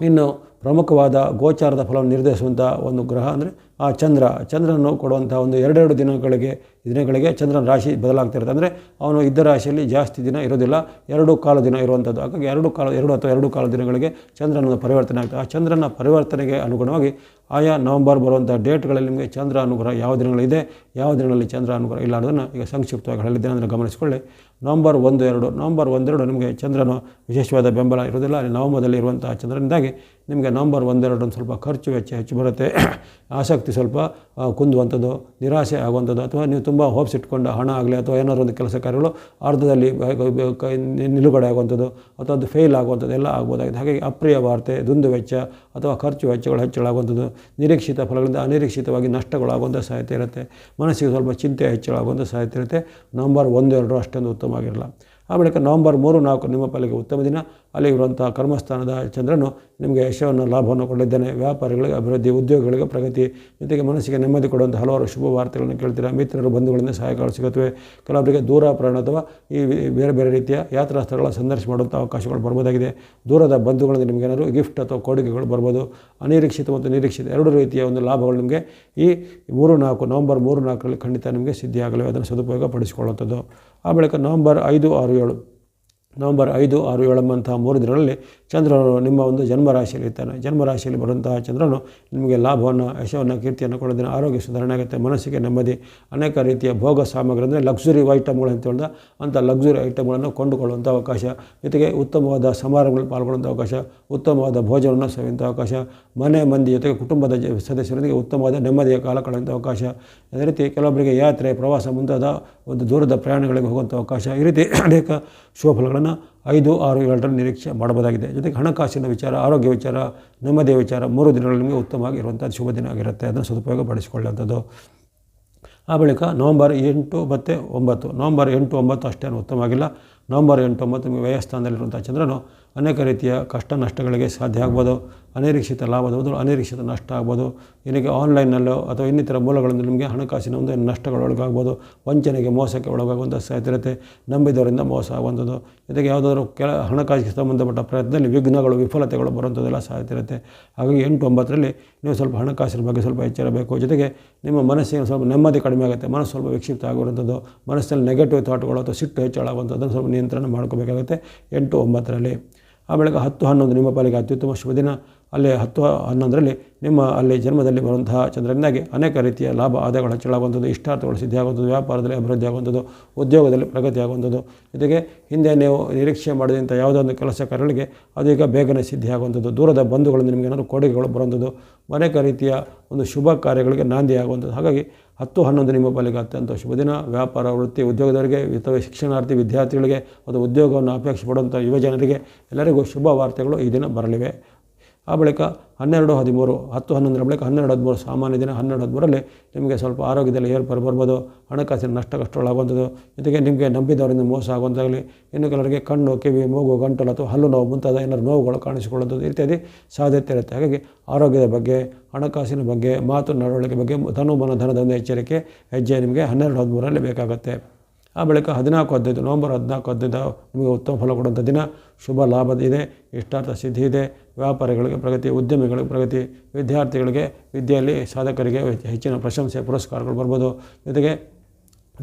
ಇನ್ನು ಪ್ರಮುಖವಾದ ಗೋಚಾರದ ಫಲವನ್ನು ನಿರ್ಧರಿಸುವಂಥ ಒಂದು ಗ್ರಹ ಅಂದರೆ ಆ ಚಂದ್ರ. ಚಂದ್ರನು ಕೊಡುವಂಥ ಒಂದು ಎರಡೆರಡು ದಿನಗಳಿಗೆ ದಿನಗಳಿಗೆ ಚಂದ್ರನ ರಾಶಿ ಬದಲಾಗ್ತಿರುತ್ತೆ ಅಂದರೆ ಅವನು ಇದ್ದ ರಾಶಿಯಲ್ಲಿ ಜಾಸ್ತಿ ದಿನ ಇರೋದಿಲ್ಲ, ಎರಡು ಕಾಲ ದಿನ ಇರುವಂಥದ್ದು. ಹಾಗಾಗಿ ಎರಡು ಕಾಲ, ಎರಡು ಅಥವಾ ಎರಡು ಕಾಲ ದಿನಗಳಿಗೆ ಚಂದ್ರನ ಪರಿವರ್ತನೆ ಆಗ್ತದೆ. ಆ ಚಂದ್ರನ ಪರಿವರ್ತನೆಗೆ ಅನುಗುಣವಾಗಿ ಆಯಾ ನವಂಬರ್ ಬರುವಂಥ ಡೇಟ್ಗಳಲ್ಲಿ ನಿಮಗೆ ಚಂದ್ರ ಅನುಗ್ರಹ ಯಾವ ದಿನಗಳಿದೆ ಯಾವ ದಿನಗಳಲ್ಲಿ ಚಂದ್ರ ಅನುಗ್ರಹ ಇಲ್ಲ ಅನ್ನೋದನ್ನು ಈಗ ಸಂಕ್ಷಿಪ್ತವಾಗಿ ಹೇಳಿದ್ದೇನೆ ಅಂದರೆ ಗಮನಿಸಿಕೊಳ್ಳಿ. ನವಂಬರ್ ಒಂದು ಎರಡು ನವಂಬರ್ ಒಂದೆರಡು ನಿಮಗೆ ಚಂದ್ರನು ವಿಶೇಷವಾದ ಬೆಂಬಲ ಇರುವುದಿಲ್ಲ. ಅಲ್ಲಿ ನವಮದಲ್ಲಿ ಇರುವಂತಹ ಚಂದ್ರನಿಂದಾಗಿ ನಿಮಗೆ ನಂಬರ್ ಒಂದೆರಡು ಒಂದು ಸ್ವಲ್ಪ ಖರ್ಚು ವೆಚ್ಚ ಹೆಚ್ಚು ಬರುತ್ತೆ. ಆಸಕ್ತಿ ಸ್ವಲ್ಪ ಕುಂದುವಂಥದ್ದು, ನಿರಾಸೆ ಆಗುವಂಥದ್ದು, ಅಥವಾ ನೀವು ತುಂಬ ಹೋಪ್ಸ್ ಇಟ್ಕೊಂಡು ಹಣ ಆಗಲಿ ಅಥವಾ ಏನಾದ್ರು ಒಂದು ಕೆಲಸ ಕಾರ್ಯಗಳು ಅರ್ಧದಲ್ಲಿ ನಿಲುಗಡೆ ಆಗುವಂಥದ್ದು, ಅಥವಾ ಅದು ಫೇಲ್ ಆಗುವಂಥದ್ದು ಎಲ್ಲ ಆಗ್ಬೋದಾಗಿದೆ. ಹಾಗಾಗಿ ಅಪ್ರಿಯ ವಾರ್ತೆ, ದುಂದು ವೆಚ್ಚ ಅಥವಾ ಖರ್ಚು ವೆಚ್ಚಗಳು ಹೆಚ್ಚಳಾಗುವಂಥದ್ದು, ನಿರೀಕ್ಷಿತ ಫಲಗಳಿಂದ ಅನಿರೀಕ್ಷಿತವಾಗಿ ನಷ್ಟಗಳಾಗುವಂಥ ಸಾಧ್ಯತೆ ಇರುತ್ತೆ. ಮನಸ್ಸಿಗೆ ಸ್ವಲ್ಪ ಚಿಂತೆ ಹೆಚ್ಚಳಾಗುವಂಥ ಸಾಧ್ಯತೆ ಇರುತ್ತೆ. ನಂಬರ್ ಒಂದೆರಡು ಅಷ್ಟೊಂದು ಉತ್ತಮವಾಗಿರಲ್ಲ. ಆ ಬಳಿಕ ನವಂಬರ್ ಮೂರು ನಾಲ್ಕು ನಿಮ್ಮ ಪಾಲಿಗೆ ಉತ್ತಮ ದಿನ. ಅಲ್ಲಿ ಇರುವಂಥ ಕರ್ಮಸ್ಥಾನದ ಚಂದ್ರನು ನಿಮಗೆ ಯಶವನ್ನು, ಲಾಭವನ್ನು ಕೊಡಲಿದ್ದಾನೆ. ವ್ಯಾಪಾರಿಗಳಿಗೆ, ಅಭಿವೃದ್ಧಿ ಉದ್ಯೋಗಗಳಿಗೆ ಪ್ರಗತಿ ಜೊತೆಗೆ ಮನಸ್ಸಿಗೆ ನೆಮ್ಮದಿ ಕೊಡುವಂಥ ಹಲವಾರು ಶುಭ ವಾರ್ತೆಗಳನ್ನು ಕೇಳ್ತೀರಾ. ಮಿತ್ರರು, ಬಂಧುಗಳಿಂದ ಸಹಾಯಗಳು ಸಿಗುತ್ತವೆ. ಕೆಲವರಿಗೆ ದೂರ ಪ್ರಯಾಣ ಅಥವಾ ಈ ಬೇರೆ ಬೇರೆ ರೀತಿಯ ಯಾತ್ರಾ ಸ್ಥಳಗಳ ಸಂದರ್ಶನ ಮಾಡುವಂಥ ಅವಕಾಶಗಳು ಬರ್ಬೋದಾಗಿದೆ. ದೂರದ ಬಂಧುಗಳಿಂದ ನಿಮಗೇನಾದರೂ ಗಿಫ್ಟ್ ಅಥವಾ ಕೊಡುಗೆಗಳು ಬರ್ಬೋದು. ಅನಿರೀಕ್ಷಿತ ಮತ್ತು ನಿರೀಕ್ಷಿತ ಎರಡು ರೀತಿಯ ಒಂದು ಲಾಭಗಳು ನಿಮಗೆ ಈ ಮೂರು ನಾಲ್ಕು, ನವಂಬರ್ ಮೂರು ನಾಲ್ಕರಲ್ಲಿ ಖಂಡಿತ ನಿಮಗೆ ಸಿದ್ಧಿಯಾಗಲಿವೆ. ಅದನ್ನು ಸದುಪಯೋಗ ಪಡಿಸಿಕೊಳ್ಳುವಂಥದ್ದು ಆ ಬಳಿಕ ನವಂಬರ್ ಐದು ಆರು ಏಳು. ನವಂಬರ್ ಐದು, ಆರು ಏಳಂಬಂತಹ ಮೂರು ದಿನಗಳಲ್ಲಿ ಚಂದ್ರನು ನಿಮ್ಮ ಒಂದು ಜನ್ಮರಾಶಿಯಲ್ಲಿ ಇರ್ತಾನೆ. ಜನ್ಮರಾಶಿಯಲ್ಲಿ ಬರುವಂತಹ ಚಂದ್ರನು ನಿಮಗೆ ಲಾಭವನ್ನು, ಯಶವನ್ನು, ಕೀರ್ತಿಯನ್ನು ಕೊಡೋದಿನ ಆರೋಗ್ಯ ಸುಧಾರಣೆ ಆಗುತ್ತೆ. ಮನಸ್ಸಿಗೆ ನೆಮ್ಮದಿ, ಅನೇಕ ರೀತಿಯ ಭೋಗ ಸಾಮಗ್ರಿ ಅಂದರೆ ಲಕ್ಸುರಿ ಐಟಮ್ಗಳು ಅಂತ ಹೇಳಿದ ಅಂಥ ಲಕ್ಸುರಿ ಐಟಮ್ಗಳನ್ನು ಕೊಂಡುಕೊಳ್ಳುವಂಥ ಅವಕಾಶ. ಜೊತೆಗೆ ಉತ್ತಮವಾದ ಸಮಾರಂಭಗಳು ಪಾಲ್ಗೊಳ್ಳುವಂಥ ಅವಕಾಶ, ಉತ್ತಮವಾದ ಭೋಜನವನ್ನು ಸವಿಯುವಂಥ ಅವಕಾಶ, ಮನೆ, ಮಂದಿ ಜೊತೆಗೆ ಕುಟುಂಬದ ಸದಸ್ಯರೊಂದಿಗೆ ಉತ್ತಮವಾದ ನೆಮ್ಮದಿಯ ಕಾಲ ಕಳೆಯುವಂಥ ಅವಕಾಶ. ಅದೇ ರೀತಿ ಕೆಲವೊಬ್ಬರಿಗೆ ಯಾತ್ರೆ, ಪ್ರವಾಸ ಮುಂತಾದ ಒಂದು ದೂರದ ಪ್ರಯಾಣಗಳಿಗೆ ಹೋಗುವಂಥ ಅವಕಾಶ. ಈ ರೀತಿ ಅನೇಕ ಶುಭಫಲಗಳನ್ನು ಐದು, ಆರು, ಏಳರಲ್ಲಿ ನಿರೀಕ್ಷೆ ಮಾಡಬಹುದಾಗಿದೆ. ಜೊತೆಗೆ ಹಣಕಾಸಿನ ವಿಚಾರ, ಆರೋಗ್ಯ ವಿಚಾರ, ನೆಮ್ಮದಿಯ ವಿಚಾರ ಮೂರು ದಿನಗಳು ನಿಮಗೆ ಉತ್ತಮವಾಗಿ ಇರುವಂಥ ಶುಭ ದಿನ ಆಗಿರುತ್ತೆ. ಅದನ್ನು ಸದುಪಯೋಗ ಪಡಿಸಿಕೊಳ್ಳುವಂಥದ್ದು. ಆ ಬಳಿಕ ನವಂಬರ್ ಎಂಟು ಮತ್ತು ಒಂಬತ್ತು. ನವಂಬರ್ ಎಂಟು, ಒಂಬತ್ತು ಅಷ್ಟೇನು ಉತ್ತಮವಾಗಿಲ್ಲ ನವಂಬರ್ ಎಂಟು, ಒಂಬತ್ತು ನಿಮಗೆ ವ್ಯಯಸ್ಥಾನದಲ್ಲಿರುವಂಥ ಚಂದ್ರನು ಅನೇಕ ರೀತಿಯ ಕಷ್ಟ ನಷ್ಟಗಳಿಗೆ ಸಾಧ್ಯ ಆಗ್ಬೋದು. ಅನಿರೀಕ್ಷಿತ ಲಾಭದ ಅನಿರೀಕ್ಷಿತ ನಷ್ಟ ಆಗ್ಬೋದು. ಏನಕ್ಕೆ ಆನ್ಲೈನ್ನಲ್ಲೋ ಅಥವಾ ಇನ್ನಿತರ ಮೂಲಗಳಿಂದ ನಿಮಗೆ ಹಣಕಾಸಿನ ಒಂದು ನಷ್ಟಗಳು ಒಳಗಾಗ್ಬೋದು. ವಂಚನೆಗೆ ಮೋಸಕ್ಕೆ ಒಳಗಾಗುವಂಥ ಸಾಧ್ಯತೆ ನಂಬಿದವರಿಂದ ಮೋಸ ಆಗುವಂಥದ್ದು. ಜೊತೆಗೆ ಯಾವುದಾದ್ರೂ ಕೆಲ ಹಣಕಾಸಿಗೆ ಸಂಬಂಧಪಟ್ಟ ಪ್ರಯತ್ನದಲ್ಲಿ ವಿಘ್ನಗಳು, ವಿಫಲತೆಗಳು ಬರುವಂಥದ್ದೆಲ್ಲ ಸಾಧ್ಯತೆ ಇರುತ್ತೆ. ಹಾಗಾಗಿ ಎಂಟು ಒಂಬತ್ತರಲ್ಲಿ ನೀವು ಸ್ವಲ್ಪ ಹಣಕಾಸಿನ ಬಗ್ಗೆ ಸ್ವಲ್ಪ ಎಚ್ಚರಬೇಕು. ಜೊತೆಗೆ ನಿಮ್ಮ ಮನಸ್ಸಿಗೆ ಸ್ವಲ್ಪ ನೆಮ್ಮದಿ ಕಡಿಮೆ ಆಗುತ್ತೆ. ಮನಸ್ಸು ಸ್ವಲ್ಪ ವಿಕ್ಷಿಪ್ತ ಆಗಿರುವಂಥದ್ದು ಮನಸ್ಸಲ್ಲಿ ನೆಗೆಟಿವ್ ಥಾಟ್ಗಳು ಅಥವಾ ಸಿಟ್ಟು ಹೆಚ್ಚಳಾಗುವಂಥದ್ದನ್ನು ಸ್ವಲ್ಪ ನಿಯಂತ್ರಣ ಮಾಡ್ಕೋಬೇಕಾಗುತ್ತೆ ಎಂಟು ಒಂಬತ್ತರಲ್ಲಿ. ಆ ಬೆಳಗ್ಗೆ ಹತ್ತು ಹನ್ನೊಂದು ನಿಮ್ಮ ಪಾಲಿಗೆ ಅತ್ಯುತ್ತಮ ಶುಭ ದಿನ ಅಲ್ಲಿ ಹತ್ತು ಹನ್ನೊಂದರಲ್ಲಿ ನಿಮ್ಮ ಅಲ್ಲಿ ಜನ್ಮದಲ್ಲಿ ಬರುವಂತಹ ಚಂದ್ರನಿಂದಾಗಿ ಅನೇಕ ರೀತಿಯ ಲಾಭ, ಆದಾಯಗಳು ಹೆಚ್ಚಳಾಗುವಂಥದ್ದು ಇಷ್ಟಾರ್ಥಗಳು ಸಿದ್ಧಿಯಾಗುವಂಥದ್ದು ವ್ಯಾಪಾರದಲ್ಲಿ ಅಭಿವೃದ್ಧಿ ಆಗುವಂಥದ್ದು, ಉದ್ಯೋಗದಲ್ಲಿ ಪ್ರಗತಿ ಆಗುವಂಥದ್ದು. ಜೊತೆಗೆ ಹಿಂದೆ ನೀವು ನಿರೀಕ್ಷೆ ಮಾಡಿದಂಥ ಯಾವುದೋ ಒಂದು ಕೆಲಸ ಕಾರ್ಯಗಳಿಗೆ ಅದೀಗ ಬೇಗನೆ ಸಿದ್ಧಿಯಾಗುವಂಥದ್ದು ದೂರದ ಬಂಧುಗಳನ್ನು ನಿಮಗೆ ಏನಾದರೂ ಕೊಡುಗೆಗಳು ಬರುವಂಥದ್ದು. ಅನೇಕ ರೀತಿಯ ಒಂದು ಶುಭ ಕಾರ್ಯಗಳಿಗೆ ನಾಂದಿ ಆಗುವಂಥದ್ದು. ಹಾಗಾಗಿ ಹತ್ತು ಹನ್ನೊಂದು ನಿಮ್ಮ ಬಳಿಗೆ ಅತ್ಯಂತ ಶುಭ ದಿನ. ವ್ಯಾಪಾರ, ವೃತ್ತಿ, ಉದ್ಯೋಗದವರಿಗೆ, ಅಥವಾ ಶಿಕ್ಷಣಾರ್ಥಿ, ವಿದ್ಯಾರ್ಥಿಗಳಿಗೆ, ಅಥವಾ ಉದ್ಯೋಗವನ್ನು ಅಪೇಕ್ಷೆ ಪಡುವಂಥ ಯುವಜನರಿಗೆ ಎಲ್ಲರಿಗೂ ಶುಭ ವಾರ್ತೆಗಳು ಈ ದಿನ ಬರಲಿವೆ. ಆ ಬಳಿಕ ಹನ್ನೆರಡು, ಹದಿಮೂರು, ಹತ್ತು, ಹನ್ನೊಂದರ ಬಳಿಕ ಹನ್ನೆರಡು, ಹದಿಮೂರು, ಸಾಮಾನ್ಯ ದಿನ ಹನ್ನೆರಡು, ಹದಿಮೂರರಲ್ಲಿ ನಿಮಗೆ ಸ್ವಲ್ಪ ಆರೋಗ್ಯದಲ್ಲಿ ಏರ್ಪಾರು ಬರ್ಬೋದು. ಹಣಕಾಸಿನ ನಷ್ಟ, ಕಷ್ಟಗಳಾಗುವಂಥದ್ದು. ಜೊತೆಗೆ ನಿಮಗೆ ನಂಬಿದವರಿಂದ ಮೋಸ ಆಗುವಂಥಾಗಲಿ ಇನ್ನು ಕೆಲವರಿಗೆ ಕಣ್ಣು, ಕಿವಿ, ಮೂಗು ಗಂಟಲು ಅಥವಾ ಹಲ್ಲು ನೋವು ಮುಂತಾದ ಏನಾದ್ರು ನೋವುಗಳು ಕಾಣಿಸಿಕೊಳ್ಳುವಂಥದ್ದು ಇತ್ಯಾದಿ ಸಾಧ್ಯತೆ ಇರುತ್ತೆ. ಹಾಗಾಗಿ ಆರೋಗ್ಯದ ಬಗ್ಗೆ, ಹಣಕಾಸಿನ ಬಗ್ಗೆ ಮಾತು ನಡವಳಿಕೆ ಬಗ್ಗೆ ಧನುಮನ ಧನದ ಒಂದು ಎಚ್ಚರಿಕೆ, ಹೆಜ್ಜೆ ನಿಮಗೆ ಹನ್ನೆರಡು, ಹದಿಮೂರರಲ್ಲಿ ಬೇಕಾಗುತ್ತೆ. ಆ ಬಳಿಕ ಹದಿನಾಲ್ಕು, ಹದಿನೈದು ನವಂಬರ್ ಹದಿನಾಲ್ಕು, ಹದಿನೈದು ನಿಮಗೆ ಉತ್ತಮ ಫಲ ಕೊಡುವಂಥ ದಿನ. ಶುಭ ಲಾಭ ಇದೆ, ಇಷ್ಟಾರ್ಥ ಸಿದ್ಧಿ ಇದೆ. ವ್ಯಾಪಾರಿಗಳಿಗೆ ಪ್ರಗತಿ, ಉದ್ಯಮಿಗಳಿಗೆ ಪ್ರಗತಿ, ವಿದ್ಯಾರ್ಥಿಗಳಿಗೆ, ವಿದ್ಯೆಯಲ್ಲಿ ಸಾಧಕರಿಗೆ ಹೆಚ್ಚಿನ ಪ್ರಶಂಸೆ, ಪುರಸ್ಕಾರಗಳು ಬರ್ಬೋದು. ಜೊತೆಗೆ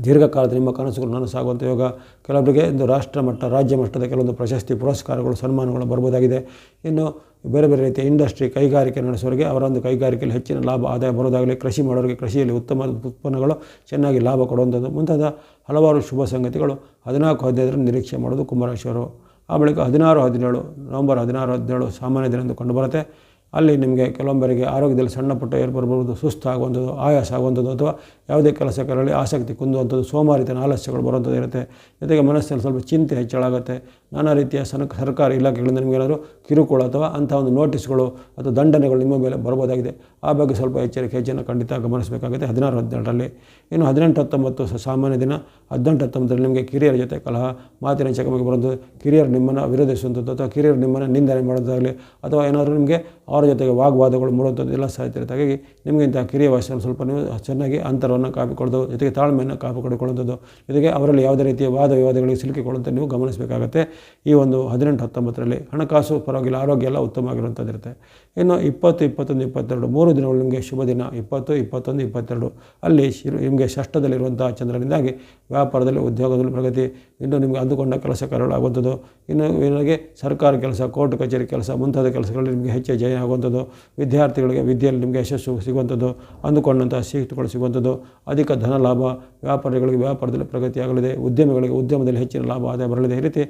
ದೀರ್ಘಕಾಲದ ನಿಮ್ಮ ಕನಸುಗಳು ನನಸಾಗುವಂಥ ಯೋಗ. ಕೆಲವರಿಗೆ ಇಂದು ರಾಷ್ಟ್ರ ಮಟ್ಟ ರಾಜ್ಯ ಮಟ್ಟದ ಕೆಲವೊಂದು ಪ್ರಶಸ್ತಿ, ಪುರಸ್ಕಾರಗಳು, ಸನ್ಮಾನಗಳು ಬರ್ಬೋದಾಗಿದೆ. ಇನ್ನು ಬೇರೆ ಬೇರೆ ರೀತಿಯ ಇಂಡಸ್ಟ್ರಿ ಕೈಗಾರಿಕೆ ನಡೆಸೋರಿಗೆ ಅವರೊಂದು ಕೈಗಾರಿಕೆಯಲ್ಲಿ ಹೆಚ್ಚಿನ ಲಾಭ, ಆದಾಯ ಬರೋದಾಗಲಿ, ಕೃಷಿ ಮಾಡೋರಿಗೆ ಕೃಷಿಯಲ್ಲಿ ಉತ್ತಮ ಉತ್ಪನ್ನಗಳು ಚೆನ್ನಾಗಿ ಲಾಭ ಕೊಡುವಂಥದ್ದು. ಮುಂತಾದ ಹಲವಾರು ಶುಭ ಸಂಗತಿಗಳು ಹದಿನಾಲ್ಕು, ಹದಿನೈದರಲ್ಲಿ ನಿರೀಕ್ಷೆ ಮಾಡೋದು ಕುಂಭರಾಶಿಯವರು. ಆ ಬಳಿಕ ಹದಿನಾರು, ಹದಿನೇಳು, ನವಂಬರ್ ಹದಿನಾರು, ಹದಿನೇಳು ಸಾಮಾನ್ಯ ದಿನ ಎಂದು ಕಂಡುಬರುತ್ತೆ ಅಲ್ಲಿ ನಿಮಗೆ ಕೆಲವೊಬ್ಬರಿಗೆ ಆರೋಗ್ಯದಲ್ಲಿ ಸಣ್ಣ ಪುಟ್ಟ ಏರ್ಪಡ್ಬೋದು ಸುಸ್ತಾಗುವಂಥದ್ದು, ಆಯಾಸ ಆಗುವಂಥದ್ದು, ಅಥವಾ ಯಾವುದೇ ಕೆಲಸಗಳಲ್ಲಿ ಆಸಕ್ತಿ ಕುಂದುವಂಥದ್ದು, ಸೋಮಾರಿತನ ಆಲಸ್ಯಗಳು ಬರುವಂಥದ್ದು ಇರುತ್ತೆ. ಜೊತೆಗೆ ಮನಸ್ಸಿನಲ್ಲಿ ಸ್ವಲ್ಪ ಚಿಂತೆ ಹೆಚ್ಚಳಾಗುತ್ತೆ. ನಾನಾ ರೀತಿಯ ಸನ, ಸರ್ಕಾರಿ ಇಲಾಖೆಗಳಿಂದ ನಿಮಗೆ ಏನಾದರೂ ಕಿರುಕುಳ ಅಥವಾ ಅಂಥ ಒಂದು ನೋಟಿಸ್ಗಳು ಅಥವಾ ದಂಡನೆಗಳು ನಿಮ್ಮ ಮೇಲೆ ಬರ್ಬೋದಾಗಿದೆ ಆ ಬಗ್ಗೆ ಸ್ವಲ್ಪ ಎಚ್ಚರಿಕೆ, ಹೆಚ್ಚಿನ ಖಂಡಿತ ಗಮನಿಸಬೇಕಾಗುತ್ತೆ. ಹದಿನಾರು, ಹದಿನೆಂಟರಲ್ಲಿ. ಇನ್ನು ಹದಿನೆಂಟು ಹತ್ತೊಂಬತ್ತು ಸಾಮಾನ್ಯ ದಿನ. ಹದಿನೆಂಟು ಹತ್ತೊಂಬತ್ತರಲ್ಲಿ ನಿಮಗೆ ಕಿರಿಯರ ಜೊತೆ ಕಲಹ, ಮಾತಿನ ಚಕಮಕಿ ಬರೋದು ಕಿರಿಯರು ನಿಮ್ಮನ್ನು ವಿರೋಧಿಸುವಂಥದ್ದು ಅಥವಾ ಕಿರಿಯರು ನಿಮ್ಮನ್ನು ನಿಂದನೆ ಮಾಡೋದಾಗಲಿ ಅಥವಾ ಏನಾದರೂ ನಿಮಗೆ ಅವರ ಜೊತೆಗೆ ವಾಗ್ವಾದಗಳು ಮೂಡುವಂಥದ್ದು ಎಲ್ಲ ಸಾಧ್ಯತೆ ಹಾಗಾಗಿ ನಿಮಗೆ ಇಂಥ ಕಿರಿಯ ವಯಸ್ಸನ್ನು ಸ್ವಲ್ಪ ನೀವು ಚೆನ್ನಾಗಿ ಅಂತರವನ್ನು ಕಾಪಿಕೊಳ್ಳೋದು ಜೊತೆಗೆ ತಾಳ್ಮೆಯನ್ನು ಕಾಪಿಕೊಳ್ಳುವಂಥದ್ದು ಜೊತೆಗೆ ಅವರಲ್ಲಿ ಯಾವುದೇ ರೀತಿಯ ವಾದ ವಿವಾದಗಳಿಗೆ ಸಿಲುಕಿಕೊಳ್ಳುವಂತೆ ನೀವು ಗಮನಿಸಬೇಕಾಗುತ್ತೆ. ಈ ಒಂದು ಹದಿನೆಂಟು, ಹತ್ತೊಂಬತ್ತರಲ್ಲಿ ಹಣಕಾಸು ಪರವಾಗಿಲ್ಲ, ಆರೋಗ್ಯ ಎಲ್ಲ ಉತ್ತಮವಾಗಿರುವಂಥದ್ದು ಇರುತ್ತೆ ಇನ್ನು ಇಪ್ಪತ್ತು, ಇಪ್ಪತ್ತೊಂದು, ಇಪ್ಪತ್ತೆರಡು, ಮೂರು ದಿನಗಳು ನಿಮಗೆ ಶುಭ ದಿನ. ಇಪ್ಪತ್ತು, ಇಪ್ಪತ್ತೊಂದು, ಇಪ್ಪತ್ತೆರಡು, ಅಲ್ಲಿ ನಿಮಗೆ ಷಷ್ಠದಲ್ಲಿರುವಂಥ ಚಂದ್ರನಿಂದಾಗಿ ವ್ಯಾಪಾರದಲ್ಲಿ, ಉದ್ಯೋಗದಲ್ಲಿ ಪ್ರಗತಿ ಇನ್ನು ನಿಮಗೆ ಅಂದುಕೊಂಡ ಕೆಲಸ ಕಾರ್ಯಗಳಾಗುವಂಥದ್ದು ಇನ್ನು ನಿಮಗೆ ಸರ್ಕಾರ ಕೆಲಸ, ಕೋರ್ಟ್ ಕಚೇರಿ ಕೆಲಸ, ಮುಂತಾದ ಕೆಲಸಗಳಲ್ಲಿ ನಿಮಗೆ ಹೆಚ್ಚು ಜಯ ಆಗುವಂಥದ್ದು. ವಿದ್ಯಾರ್ಥಿಗಳಿಗೆ ವಿದ್ಯೆಯಲ್ಲಿ ನಿಮಗೆ ಯಶಸ್ಸು ಸಿಗುವಂಥದ್ದು ಅಂದುಕೊಂಡಂಥ ಸೀಟುಗಳು ಸಿಗುವಂಥದ್ದು. ಅಧಿಕ ಧನ ಲಾಭ, ವ್ಯಾಪಾರಿಗಳಿಗೆ ವ್ಯಾಪಾರದಲ್ಲಿ ಪ್ರಗತಿಯಾಗಲಿದೆ, ಉದ್ಯಮಿಗಳಿಗೆ ಉದ್ಯಮದಲ್ಲಿ ಹೆಚ್ಚಿನ ಲಾಭ ಆದಾಯ ಬರಲಿದೆ. ಈ ರೀತಿ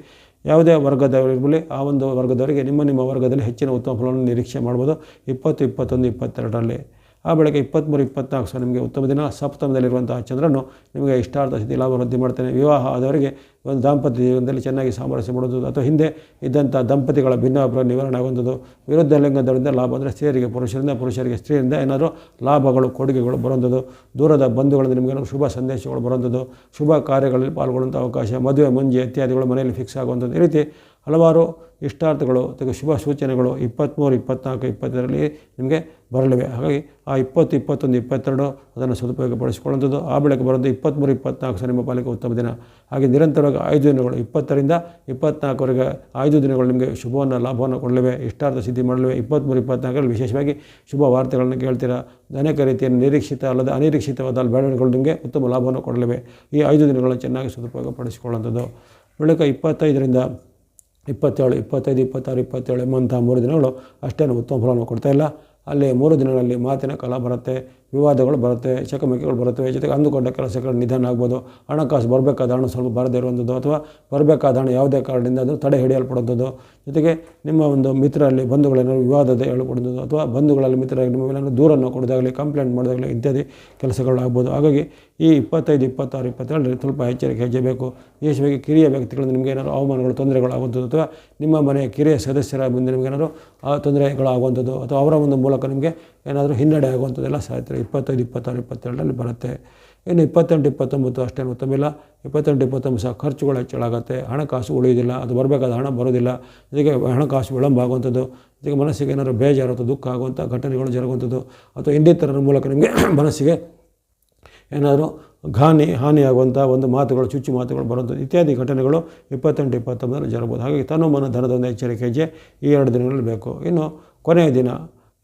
ಯಾವುದೇ ವರ್ಗದವರಿರಲಿ ಆ ಒಂದು ವರ್ಗದವರಿಗೆ ನಿಮ್ಮ ನಿಮ್ಮ ವರ್ಗದಲ್ಲಿ ಹೆಚ್ಚಿನ ಉತ್ತಮ ಫಲವನ್ನು ನಿರೀಕ್ಷೆ ಮಾಡ್ಬೋದು. ಇಪ್ಪತ್ತು, ಇಪ್ಪತ್ತೊಂದು, ಇಪ್ಪತ್ತೆರಡರಲ್ಲಿ ಆ ಬೆಳಗ್ಗೆ ಇಪ್ಪತ್ತ್ಮೂರು ಇಪ್ಪತ್ನಾಲ್ಕು ಸಹ ನಿಮಗೆ ಉತ್ತಮ ದಿನ. ಸಪ್ತಮದಲ್ಲಿರುವಂತಹ ಚಂದ್ರನು ನಿಮಗೆ ಇಷ್ಟಾರ್ಥ ಸ್ಥಿತಿ ಲಾಭ ವೃದ್ಧಿ ಮಾಡ್ತೇನೆ. ವಿವಾಹ ಆದವರಿಗೆ ಒಂದು ದಾಂಪತ್ಯ ಜೀವನದಲ್ಲಿ ಚೆನ್ನಾಗಿ ಸಾಮರಸ್ಯ ಮಾಡುವುದು ಅಥವಾ ಹಿಂದೆ ಇದ್ದಂಥ ದಂಪತಿಗಳ ಭಿನ್ನಾಭಿಪ್ರಾಯ ನಿವಾರಣೆ ಆಗುವಂಥದ್ದು. ವಿರುದ್ಧ ಲಿಂಗದವರಿಂದ ಲಾಭ ಅಂದರೆ ಸ್ತ್ರೀಯರಿಗೆ, ಪುರುಷರಿಂದ ಪುರುಷರಿಗೆ, ಸ್ತ್ರೀಯಿಂದ ಏನಾದರೂ ಲಾಭಗಳು, ಕೊಡುಗೆಗಳು ಬರುವಂಥದ್ದು. ದೂರದ ಬಂಧುಗಳಿಂದ ನಿಮಗೆ ಶುಭ ಸಂದೇಶಗಳು ಬರುವಂಥದ್ದು. ಶುಭ ಕಾರ್ಯಗಳಲ್ಲಿ ಪಾಲ್ಗೊಳ್ಳುವಂಥ ಅವಕಾಶ, ಮದುವೆ, ಮುಂಜೆ, ಇತ್ಯಾದಿಗಳು ಮನೆಯಲ್ಲಿ ಫಿಕ್ಸ್ ಆಗುವಂಥದ್ದು. ಈ ರೀತಿ ಹಲವಾರು ಇಷ್ಟಾರ್ಥಗಳು ಅಥವಾ ಶುಭ ಸೂಚನೆಗಳು ಇಪ್ಪತ್ತ್ಮೂರು, ಇಪ್ಪತ್ತ್ನಾಲ್ಕು ಇಪ್ಪತ್ತರಲ್ಲಿ ನಿಮಗೆ ಬರಲಿವೆ. ಹಾಗಾಗಿ ಆ ಇಪ್ಪತ್ತು, ಇಪ್ಪತ್ತೊಂದು, ಇಪ್ಪತ್ತೆರಡು ಅದನ್ನು ಸದುಪಯೋಗಪಡಿಸಿಕೊಳ್ಳುವಂಥದ್ದು. ಆ ಬೆಳಕು ಬರೋದು ಇಪ್ಪತ್ತ್ಮೂರು ಇಪ್ಪತ್ನಾಲ್ಕು ಸಹ ನಿಮ್ಮ ಪಾಲಿಗೆ ಉತ್ತಮ ದಿನ. ಹಾಗೆ ನಿರಂತರವಾಗಿ ಐದು ದಿನಗಳು, ಇಪ್ಪತ್ತರಿಂದ ಇಪ್ಪತ್ತ್ನಾಲ್ಕವರೆಗೆ ಐದು ದಿನಗಳು ನಿಮಗೆ ಶುಭವನ್ನು, ಲಾಭವನ್ನು ಕೊಡಲಿವೆ. ಇಷ್ಟಾರ್ಥ ಸಿದ್ಧಿ ಮಾಡಲಿವೆ. ಇಪ್ಪತ್ತ್ಮೂರು, ಇಪ್ಪತ್ತ್ನಾಲ್ಕರಲ್ಲಿ ವಿಶೇಷವಾಗಿ ಶುಭ ವಾರ್ತೆಗಳನ್ನು ಕೇಳ್ತೀರಾ? ಅನೇಕ ರೀತಿಯ ನಿರೀಕ್ಷಿತ ಅಲ್ಲದ ಅನಿರೀಕ್ಷಿತವಾದ ಬೆಳವಣಿಗೆಗಳು ನಿಮಗೆ ಉತ್ತಮ ಲಾಭವನ್ನು ಕೊಡಲಿವೆ. ಈ ಐದು ದಿನಗಳನ್ನು ಚೆನ್ನಾಗಿ ಸದುಪಯೋಗಪಡಿಸಿಕೊಳ್ಳುವಂಥದ್ದು. ಬಳಿಕ ಇಪ್ಪತ್ತೈದರಿಂದ ಇಪ್ಪತ್ತೇಳು, ಇಪ್ಪತ್ತೈದು, ಇಪ್ಪತ್ತಾರು, ಇಪ್ಪತ್ತೇಳು ಎಂಬಂತಹ ಮೂರು ದಿನಗಳು ಅಷ್ಟೇನು ಉತ್ತಮ ಫಲವನ್ನು ಕೊಡ್ತಾ ಇಲ್ಲ. ಅಲ್ಲಿ ಮೂರು ದಿನಗಳಲ್ಲಿ ಮಾತಿನ ಕಲ ಬರುತ್ತೆ. ವಿವಾದಗಳು ಬರುತ್ತೆ, ಚಕಮಕಿಗಳು ಬರುತ್ತವೆ ಜೊತೆಗೆ ಅಂದುಕೊಂಡ ಕೆಲಸಗಳು ನಿಧಾನ ಆಗ್ಬೋದು, ಹಣಕಾಸು ಬರಬೇಕಾದ ಹಣ ಸ್ವಲ್ಪ ಬರದೇ ಇರುವಂಥದ್ದು ಅಥವಾ ಬರಬೇಕಾದ ಹಣ ಯಾವುದೇ ಕಾರಣದಿಂದ ಅದು ತಡೆ ಹಿಡಿಯಲ್ಪಡುವಂಥದ್ದು. ಜೊತೆಗೆ ನಿಮ್ಮ ಒಂದು ಮಿತ್ರರಲ್ಲಿ ಬಂಧುಗಳೇನಾದ್ರು ವಿವಾದದ ಹೇಳ್ಕೊಡೋದು ಅಥವಾ ಬಂಧುಗಳಲ್ಲಿ ಮಿತ್ರರಾಗಿ ನಿಮ್ಮ ಮೇಲೆ ದೂರನ್ನು ಕೊಡೋದಾಗಲಿ ಕಂಪ್ಲೇಂಟ್ ಮಾಡೋದಾಗಲಿ ಇತ್ಯಾದಿ ಕೆಲಸಗಳು ಆಗ್ಬೋದು. ಹಾಗಾಗಿ ಈ ಇಪ್ಪತ್ತೈದು, ಇಪ್ಪತ್ತಾರು ಇಪ್ಪತ್ತೇಳರಲ್ಲಿ ಸ್ವಲ್ಪ ಎಚ್ಚರಿಕೆ ಹೆಜ್ಜೆ ಬೇಕು ವಿಶೇಷವಾಗಿ ಕಿರಿಯ ವ್ಯಕ್ತಿಗಳಿಂದ ನಿಮಗೆ ಏನಾದರೂ ಅವಮಾನಗಳು, ತೊಂದರೆಗಳಾಗುವಂಥದ್ದು ಅಥವಾ ನಿಮ್ಮ ಮನೆಯ ಕಿರಿಯ ಸದಸ್ಯರ ಮುಂದೆ ನಿಮಗೇನಾದ್ರು ಆ ತೊಂದರೆಗಳಾಗುವಂಥದ್ದು ಅಥವಾ ಅವರ ಒಂದು ಮೂಲಕ ನಿಮಗೆ ಏನಾದರೂ ಹಿನ್ನಡೆ ಆಗುವಂಥದ್ದೆಲ್ಲ ಸಾಧ್ಯತೆ ಇಪ್ಪತ್ತೈದು, ಇಪ್ಪತ್ತಾರು, ಇಪ್ಪತ್ತೆರಡರಲ್ಲಿ ಬರುತ್ತೆ. ಇನ್ನು ಇಪ್ಪತ್ತೆಂಟು, ಇಪ್ಪತ್ತೊಂಬತ್ತು ಅಷ್ಟೇನು ಉತ್ತಮಿಲ್ಲ ಇಪ್ಪತ್ತೆಂಟು, ಇಪ್ಪತ್ತೊಂಬತ್ತು ಸಹ ಖರ್ಚುಗಳು ಹೆಚ್ಚಳಾಗುತ್ತೆ ಹಣಕಾಸು ಉಳಿಯೋದಿಲ್ಲ ಅದು ಬರಬೇಕಾದ ಹಣ ಬರೋದಿಲ್ಲ. ಜೊತೆಗೆ ಹಣಕಾಸು ವಿಳಂಬ ಆಗುವಂಥದ್ದು ಜೊತೆಗೆ ಮನಸ್ಸಿಗೆ ಏನಾದರೂ ಬೇಜಾರು ಅಥವಾ ದುಃಖ ಆಗುವಂಥ ಘಟನೆಗಳು ಜರುಗುವಂಥದ್ದು, ಅಥವಾ ಇನ್ನಿತರರ ಮೂಲಕ ನಿಮಗೆ ಮನಸ್ಸಿಗೆ ಏನಾದರೂ ಹಾನಿ ಹಾನಿಯಾಗುವಂಥ ಒಂದು ಮಾತುಗಳು, ಚುಚ್ಚು ಮಾತುಗಳು ಬರುವಂಥದ್ದು ಇತ್ಯಾದಿ ಘಟನೆಗಳು ಇಪ್ಪತ್ತೆಂಟು, ಇಪ್ಪತ್ತೊಂಬತ್ತರಲ್ಲಿ ಜರಬಹುದು ಹಾಗಾಗಿ ತನು ಮನ ಧನದ ಒಂದು ಎಚ್ಚರಿಕೆ ಹೆಜ್ಜೆ ಈ ಎರಡು ದಿನಗಳಲ್ಲಿ ಬೇಕು. ಇನ್ನು ಕೊನೆಯ ದಿನ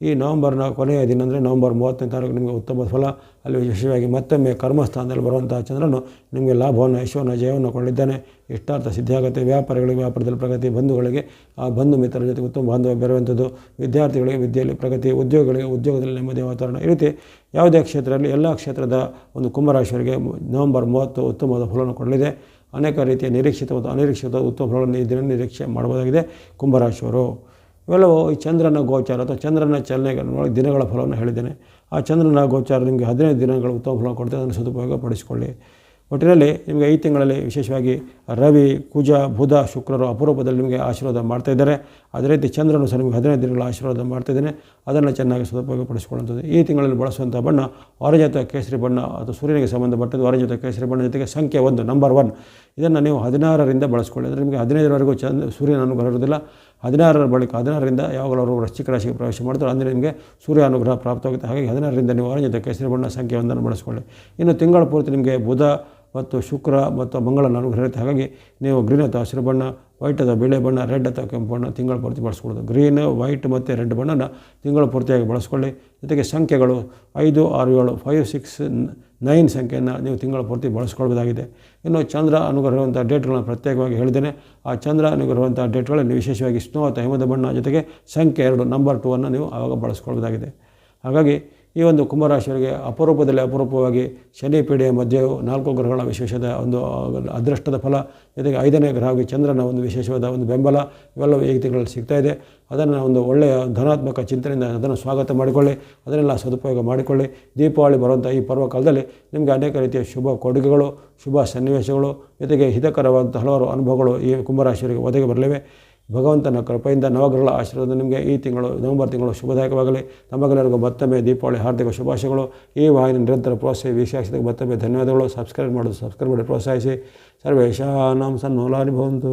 ಈ ನವಂಬರ್ನ ಕೊನೆಯ ದಿನ ಅಂದರೆ ನವಂಬರ್ ಮೂವತ್ತನೇ ತಾರೀಕು ನಿಮಗೆ ಉತ್ತಮ ಫಲ, ಅಲ್ಲಿ ಯಶಸ್ವಿಯಾಗಿ ಮತ್ತೊಮ್ಮೆ ಕರ್ಮಸ್ಥಾನದಲ್ಲಿ ಬರುವಂತಹ ಚಂದ್ರನು ನಿಮಗೆ ಲಾಭವನ್ನು, ಯಶವನ್ನು, ಜಯವನ್ನು ಕೊಂಡಿದ್ದಾನೆ ಇಷ್ಟಾರ್ಥ ಸಿದ್ಧಿಯಾಗುತ್ತೆ. ವ್ಯಾಪಾರಿಗಳಿಗೆ, ವ್ಯಾಪಾರದಲ್ಲಿ ಪ್ರಗತಿ, ಬಂಧುಗಳಿಗೆ, ಆ ಬಂಧು ಮಿತ್ರರ ಜೊತೆ ಉತ್ತಮ ಬಾಂಧವ್ಯ ಬೆರೆಯುವಂಥದ್ದು ವಿದ್ಯಾರ್ಥಿಗಳಿಗೆ ವಿದ್ಯೆಯಲ್ಲಿ ಪ್ರಗತಿ, ಉದ್ಯೋಗಗಳಿಗೆ, ಉದ್ಯೋಗದಲ್ಲಿ ನೆಮ್ಮದಿ ವಾತಾವರಣ. ಈ ರೀತಿ ಯಾವುದೇ ಕ್ಷೇತ್ರದಲ್ಲಿ, ಎಲ್ಲ ಕ್ಷೇತ್ರದ ಒಂದು ಕುಂಭರಾಶಿಯವರಿಗೆ ನವಂಬರ್ ಮೂವತ್ತು ಉತ್ತಮವಾದ ಫಲವನ್ನು ಕೊಡಲಿದೆ. ಅನೇಕ ರೀತಿಯ ನಿರೀಕ್ಷಿತವಾದ ಅನಿರೀಕ್ಷಿತ ಉತ್ತಮ ಫಲವನ್ನು ಈ ದಿನ ನಿರೀಕ್ಷೆ ಮಾಡಬಹುದಾಗಿದೆ. ಕುಂಭರಾಶಿಯವರು ಇವೆಲ್ಲವೂ ಈ ಚಂದ್ರನ ಗೋಚಾರ ಅಥವಾ ಚಂದ್ರನ ಚಲನೆಗಳ ದಿನಗಳ ಫಲವನ್ನು ಹೇಳಿದ್ದೇನೆ. ಆ ಚಂದ್ರನ ಗೋಚಾರ ನಿಮಗೆ ಹದಿನೈದು ದಿನಗಳ ಉತ್ತಮ ಫಲ ಕೊಡ್ತದೆ, ಅದನ್ನು ಸದುಪಯೋಗ ಪಡಿಸಿಕೊಳ್ಳಿ. ಒಟ್ಟಿನಲ್ಲಿ ನಿಮಗೆ ಈ ತಿಂಗಳಲ್ಲಿ ವಿಶೇಷವಾಗಿ ರವಿ, ಕುಜ, ಬುಧ, ಶುಕ್ರರು ಅಪರೂಪದಲ್ಲಿ ನಿಮಗೆ ಆಶೀರ್ವಾದ ಮಾಡ್ತಾ ಇದ್ದಾರೆ. ಅದೇ ರೀತಿ ಚಂದ್ರನು ಸಹ ನಿಮಗೆ ಹದಿನೈದು ದಿನಗಳ ಆಶೀರ್ವಾದ ಮಾಡ್ತಾ ಇದ್ದೇನೆ. ಅದನ್ನು ಚೆನ್ನಾಗಿ ಸದುಪಯೋಗಪಡಿಸಿಕೊಳ್ಳುವಂಥದ್ದು ಈ ತಿಂಗಳಲ್ಲಿ ಬಳಸುವಂಥ ಬಣ್ಣ ಆರೆಂಜ್ ಕೇಸರಿ ಬಣ್ಣ ಅಥವಾ ಸೂರ್ಯನಿಗೆ ಸಂಬಂಧಪಟ್ಟದ್ದು ಆರೆಂಜ್ ಕೇಸರಿ ಬಣ್ಣ ಜೊತೆಗೆ ಸಂಖ್ಯೆ ಒಂದು ನಂಬರ್ ಒನ್ ಇದನ್ನು ನೀವು ಹದಿನಾರರಿಂದ ಬಳಸ್ಕೊಳ್ಳಿ. ಅಂದರೆ ನಿಮಗೆ ಹದಿನೈದರವರೆಗೂ ಚಂದ ಸೂರ್ಯನ ಅನುಗ್ರಹ ಇರೋದಿಲ್ಲ ಹದಿನಾರರ ಬಳಿಕ ಹದಿನಾರರಿಂದ ಯಾವಾಗಲೂ ಅವರು ವೃಶ್ಚಿಕ ರಾಶಿಗೆ ಪ್ರವೇಶ ಮಾಡ್ತಾರೆ. ಅಂದರೆ ನಿಮಗೆ ಸೂರ್ಯ ಅನುಗ್ರಹ ಪ್ರಾಪ್ತವಾಗುತ್ತೆ. ಹಾಗಾಗಿ ಹದಿನಾರರಿಂದ ನೀವು ಅಥವಾ ಕೇಸರಿ ಬಣ್ಣ ಸಂಖ್ಯೆ ಒಂದನ್ನು ಬಳಸ್ಕೊಳ್ಳಿ. ಇನ್ನು ತಿಂಗಳ ಪೂರ್ತಿ ನಿಮಗೆ ಬುಧ ಮತ್ತು ಶುಕ್ರ ಮತ್ತು ಮಂಗಳನ ಅನುಗ್ರಹ ಇರುತ್ತೆ. ಹಾಗಾಗಿ ನೀವು ಗ್ರೀನ್ ಅಥವಾ ಹಸಿರು ಬಣ್ಣ, ವೈಟ್ ಅಥವಾ ಬಿಳೆ ಬಣ್ಣ, ರೆಡ್ ಅಥವಾ ಕೆಂಪು ಬಣ್ಣ ತಿಂಗಳ ಪೂರ್ತಿ ಬಳಸ್ಕೊಳ್ಳೋದು. ಗ್ರೀನ್, ವೈಟ್ ಮತ್ತು ರೆಡ್ ಬಣ್ಣನ ತಿಂಗಳ ಪೂರ್ತಿಯಾಗಿ ಬಳಸ್ಕೊಳ್ಳಿ. ಜೊತೆಗೆ ಸಂಖ್ಯೆಗಳು ಐದು, ಆರು, ಏಳು, ಫೈವ್, ಸಿಕ್ಸ್ ನೈನ್ ಸಂಖ್ಯೆಯನ್ನು ನೀವು ತಿಂಗಳ ಪೂರ್ತಿ ಬಳಸ್ಕೊಳ್ಬೋದಾಗಿದೆ. ಇನ್ನು ಚಂದ್ರ ಅನುಗ್ರಹವಂಥ ಡೇಟ್ಗಳನ್ನು ಪ್ರತ್ಯೇಕವಾಗಿ ಹೇಳಿದ್ದೇನೆ. ಆ ಚಂದ್ರ ಅನುಗ್ರಹವಂಥ ಡೇಟ್ಗಳನ್ನು ವಿಶೇಷವಾಗಿ ಸ್ನೋ ಅಥವಾ ಹಿಮದ ಬಣ್ಣ ಜೊತೆಗೆ ಸಂಖ್ಯೆ ಎರಡು ನಂಬರ್ ಟೂ ಅನ್ನು ನೀವು ಆವಾಗ ಬಳಸ್ಕೊಳ್ಬೋದಾಗಿದೆ. ಹಾಗಾಗಿ ಈ ಒಂದು ಕುಂಭರಾಶಿಯವರಿಗೆ ಅಪರೂಪದಲ್ಲಿ ಅಪರೂಪವಾಗಿ ಶನಿ ಪೀಡೆಯ ಮಧ್ಯೆಯು ನಾಲ್ಕು ಗ್ರಹಗಳ ವಿಶೇಷದ ಒಂದು ಅದೃಷ್ಟದ ಫಲ, ಜೊತೆಗೆ ಐದನೇ ಗ್ರಹವಾಗಿ ಚಂದ್ರನ ಒಂದು ವಿಶೇಷವಾದ ಒಂದು ಬೆಂಬಲ, ಇವೆಲ್ಲವೂ ಈ ಸಿಗ್ತಾ ಇದೆ. ಅದನ್ನು ಒಂದು ಒಳ್ಳೆಯ ಧನಾತ್ಮಕ ಚಿಂತನೆಯಿಂದ ಅದನ್ನು ಸ್ವಾಗತ ಮಾಡಿಕೊಳ್ಳಿ, ಅದನ್ನೆಲ್ಲ ಸದುಪಯೋಗ ಮಾಡಿಕೊಳ್ಳಿ. ದೀಪಾವಳಿ ಬರುವಂಥ ಈ ಪರ್ವಕಾಲದಲ್ಲಿ ನಿಮಗೆ ಅನೇಕ ರೀತಿಯ ಶುಭ ಕೊಡುಗೆಗಳು, ಶುಭ ಸನ್ನಿವೇಶಗಳು, ಜೊತೆಗೆ ಹಿತಕರವಾದಂಥ ಹಲವಾರು ಅನುಭವಗಳು ಈ ಕುಂಭರಾಶಿಯವರಿಗೆ ಒದಗಿ ಬರಲಿವೆ. ಭಗವಂತನ ಕೃಪೆಯಿಂದ ನವಗ್ರಹಗಳ ಆಶೀರ್ವಾದ ನಿಮಗೆ ಈ ತಿಂಗಳು, ನವೆಂಬರ್ ತಿಂಗಳು ಶುಭದಾಯಕವಾಗಲಿ. ತಮಗೆಲ್ಲರಿಗೂ ಮತ್ತೊಮ್ಮೆ ದೀಪಾವಳಿ ಹಾರ್ದಿಕ ಶುಭಾಶಯಗಳು. ಈ ವಾಹಿನಿ ನಿರಂತರ ಪ್ರೋತ್ಸಾಹ ವೀಕ್ಷಿಸಿದ ಮತ್ತೊಮ್ಮೆ ಧನ್ಯವಾದಗಳು. ಸಬ್ಸ್ಕ್ರೈಬ್ ಮಾಡೋದು ಸಬ್ಸ್ಕ್ರೈಬ್ ಮಾಡಿ ಪ್ರೋತ್ಸಾಹಿಸಿ. ಸರ್ವೇಶಾನಾಂ ಸನ್ಮೂಲಾನಿ ಭವಂತು.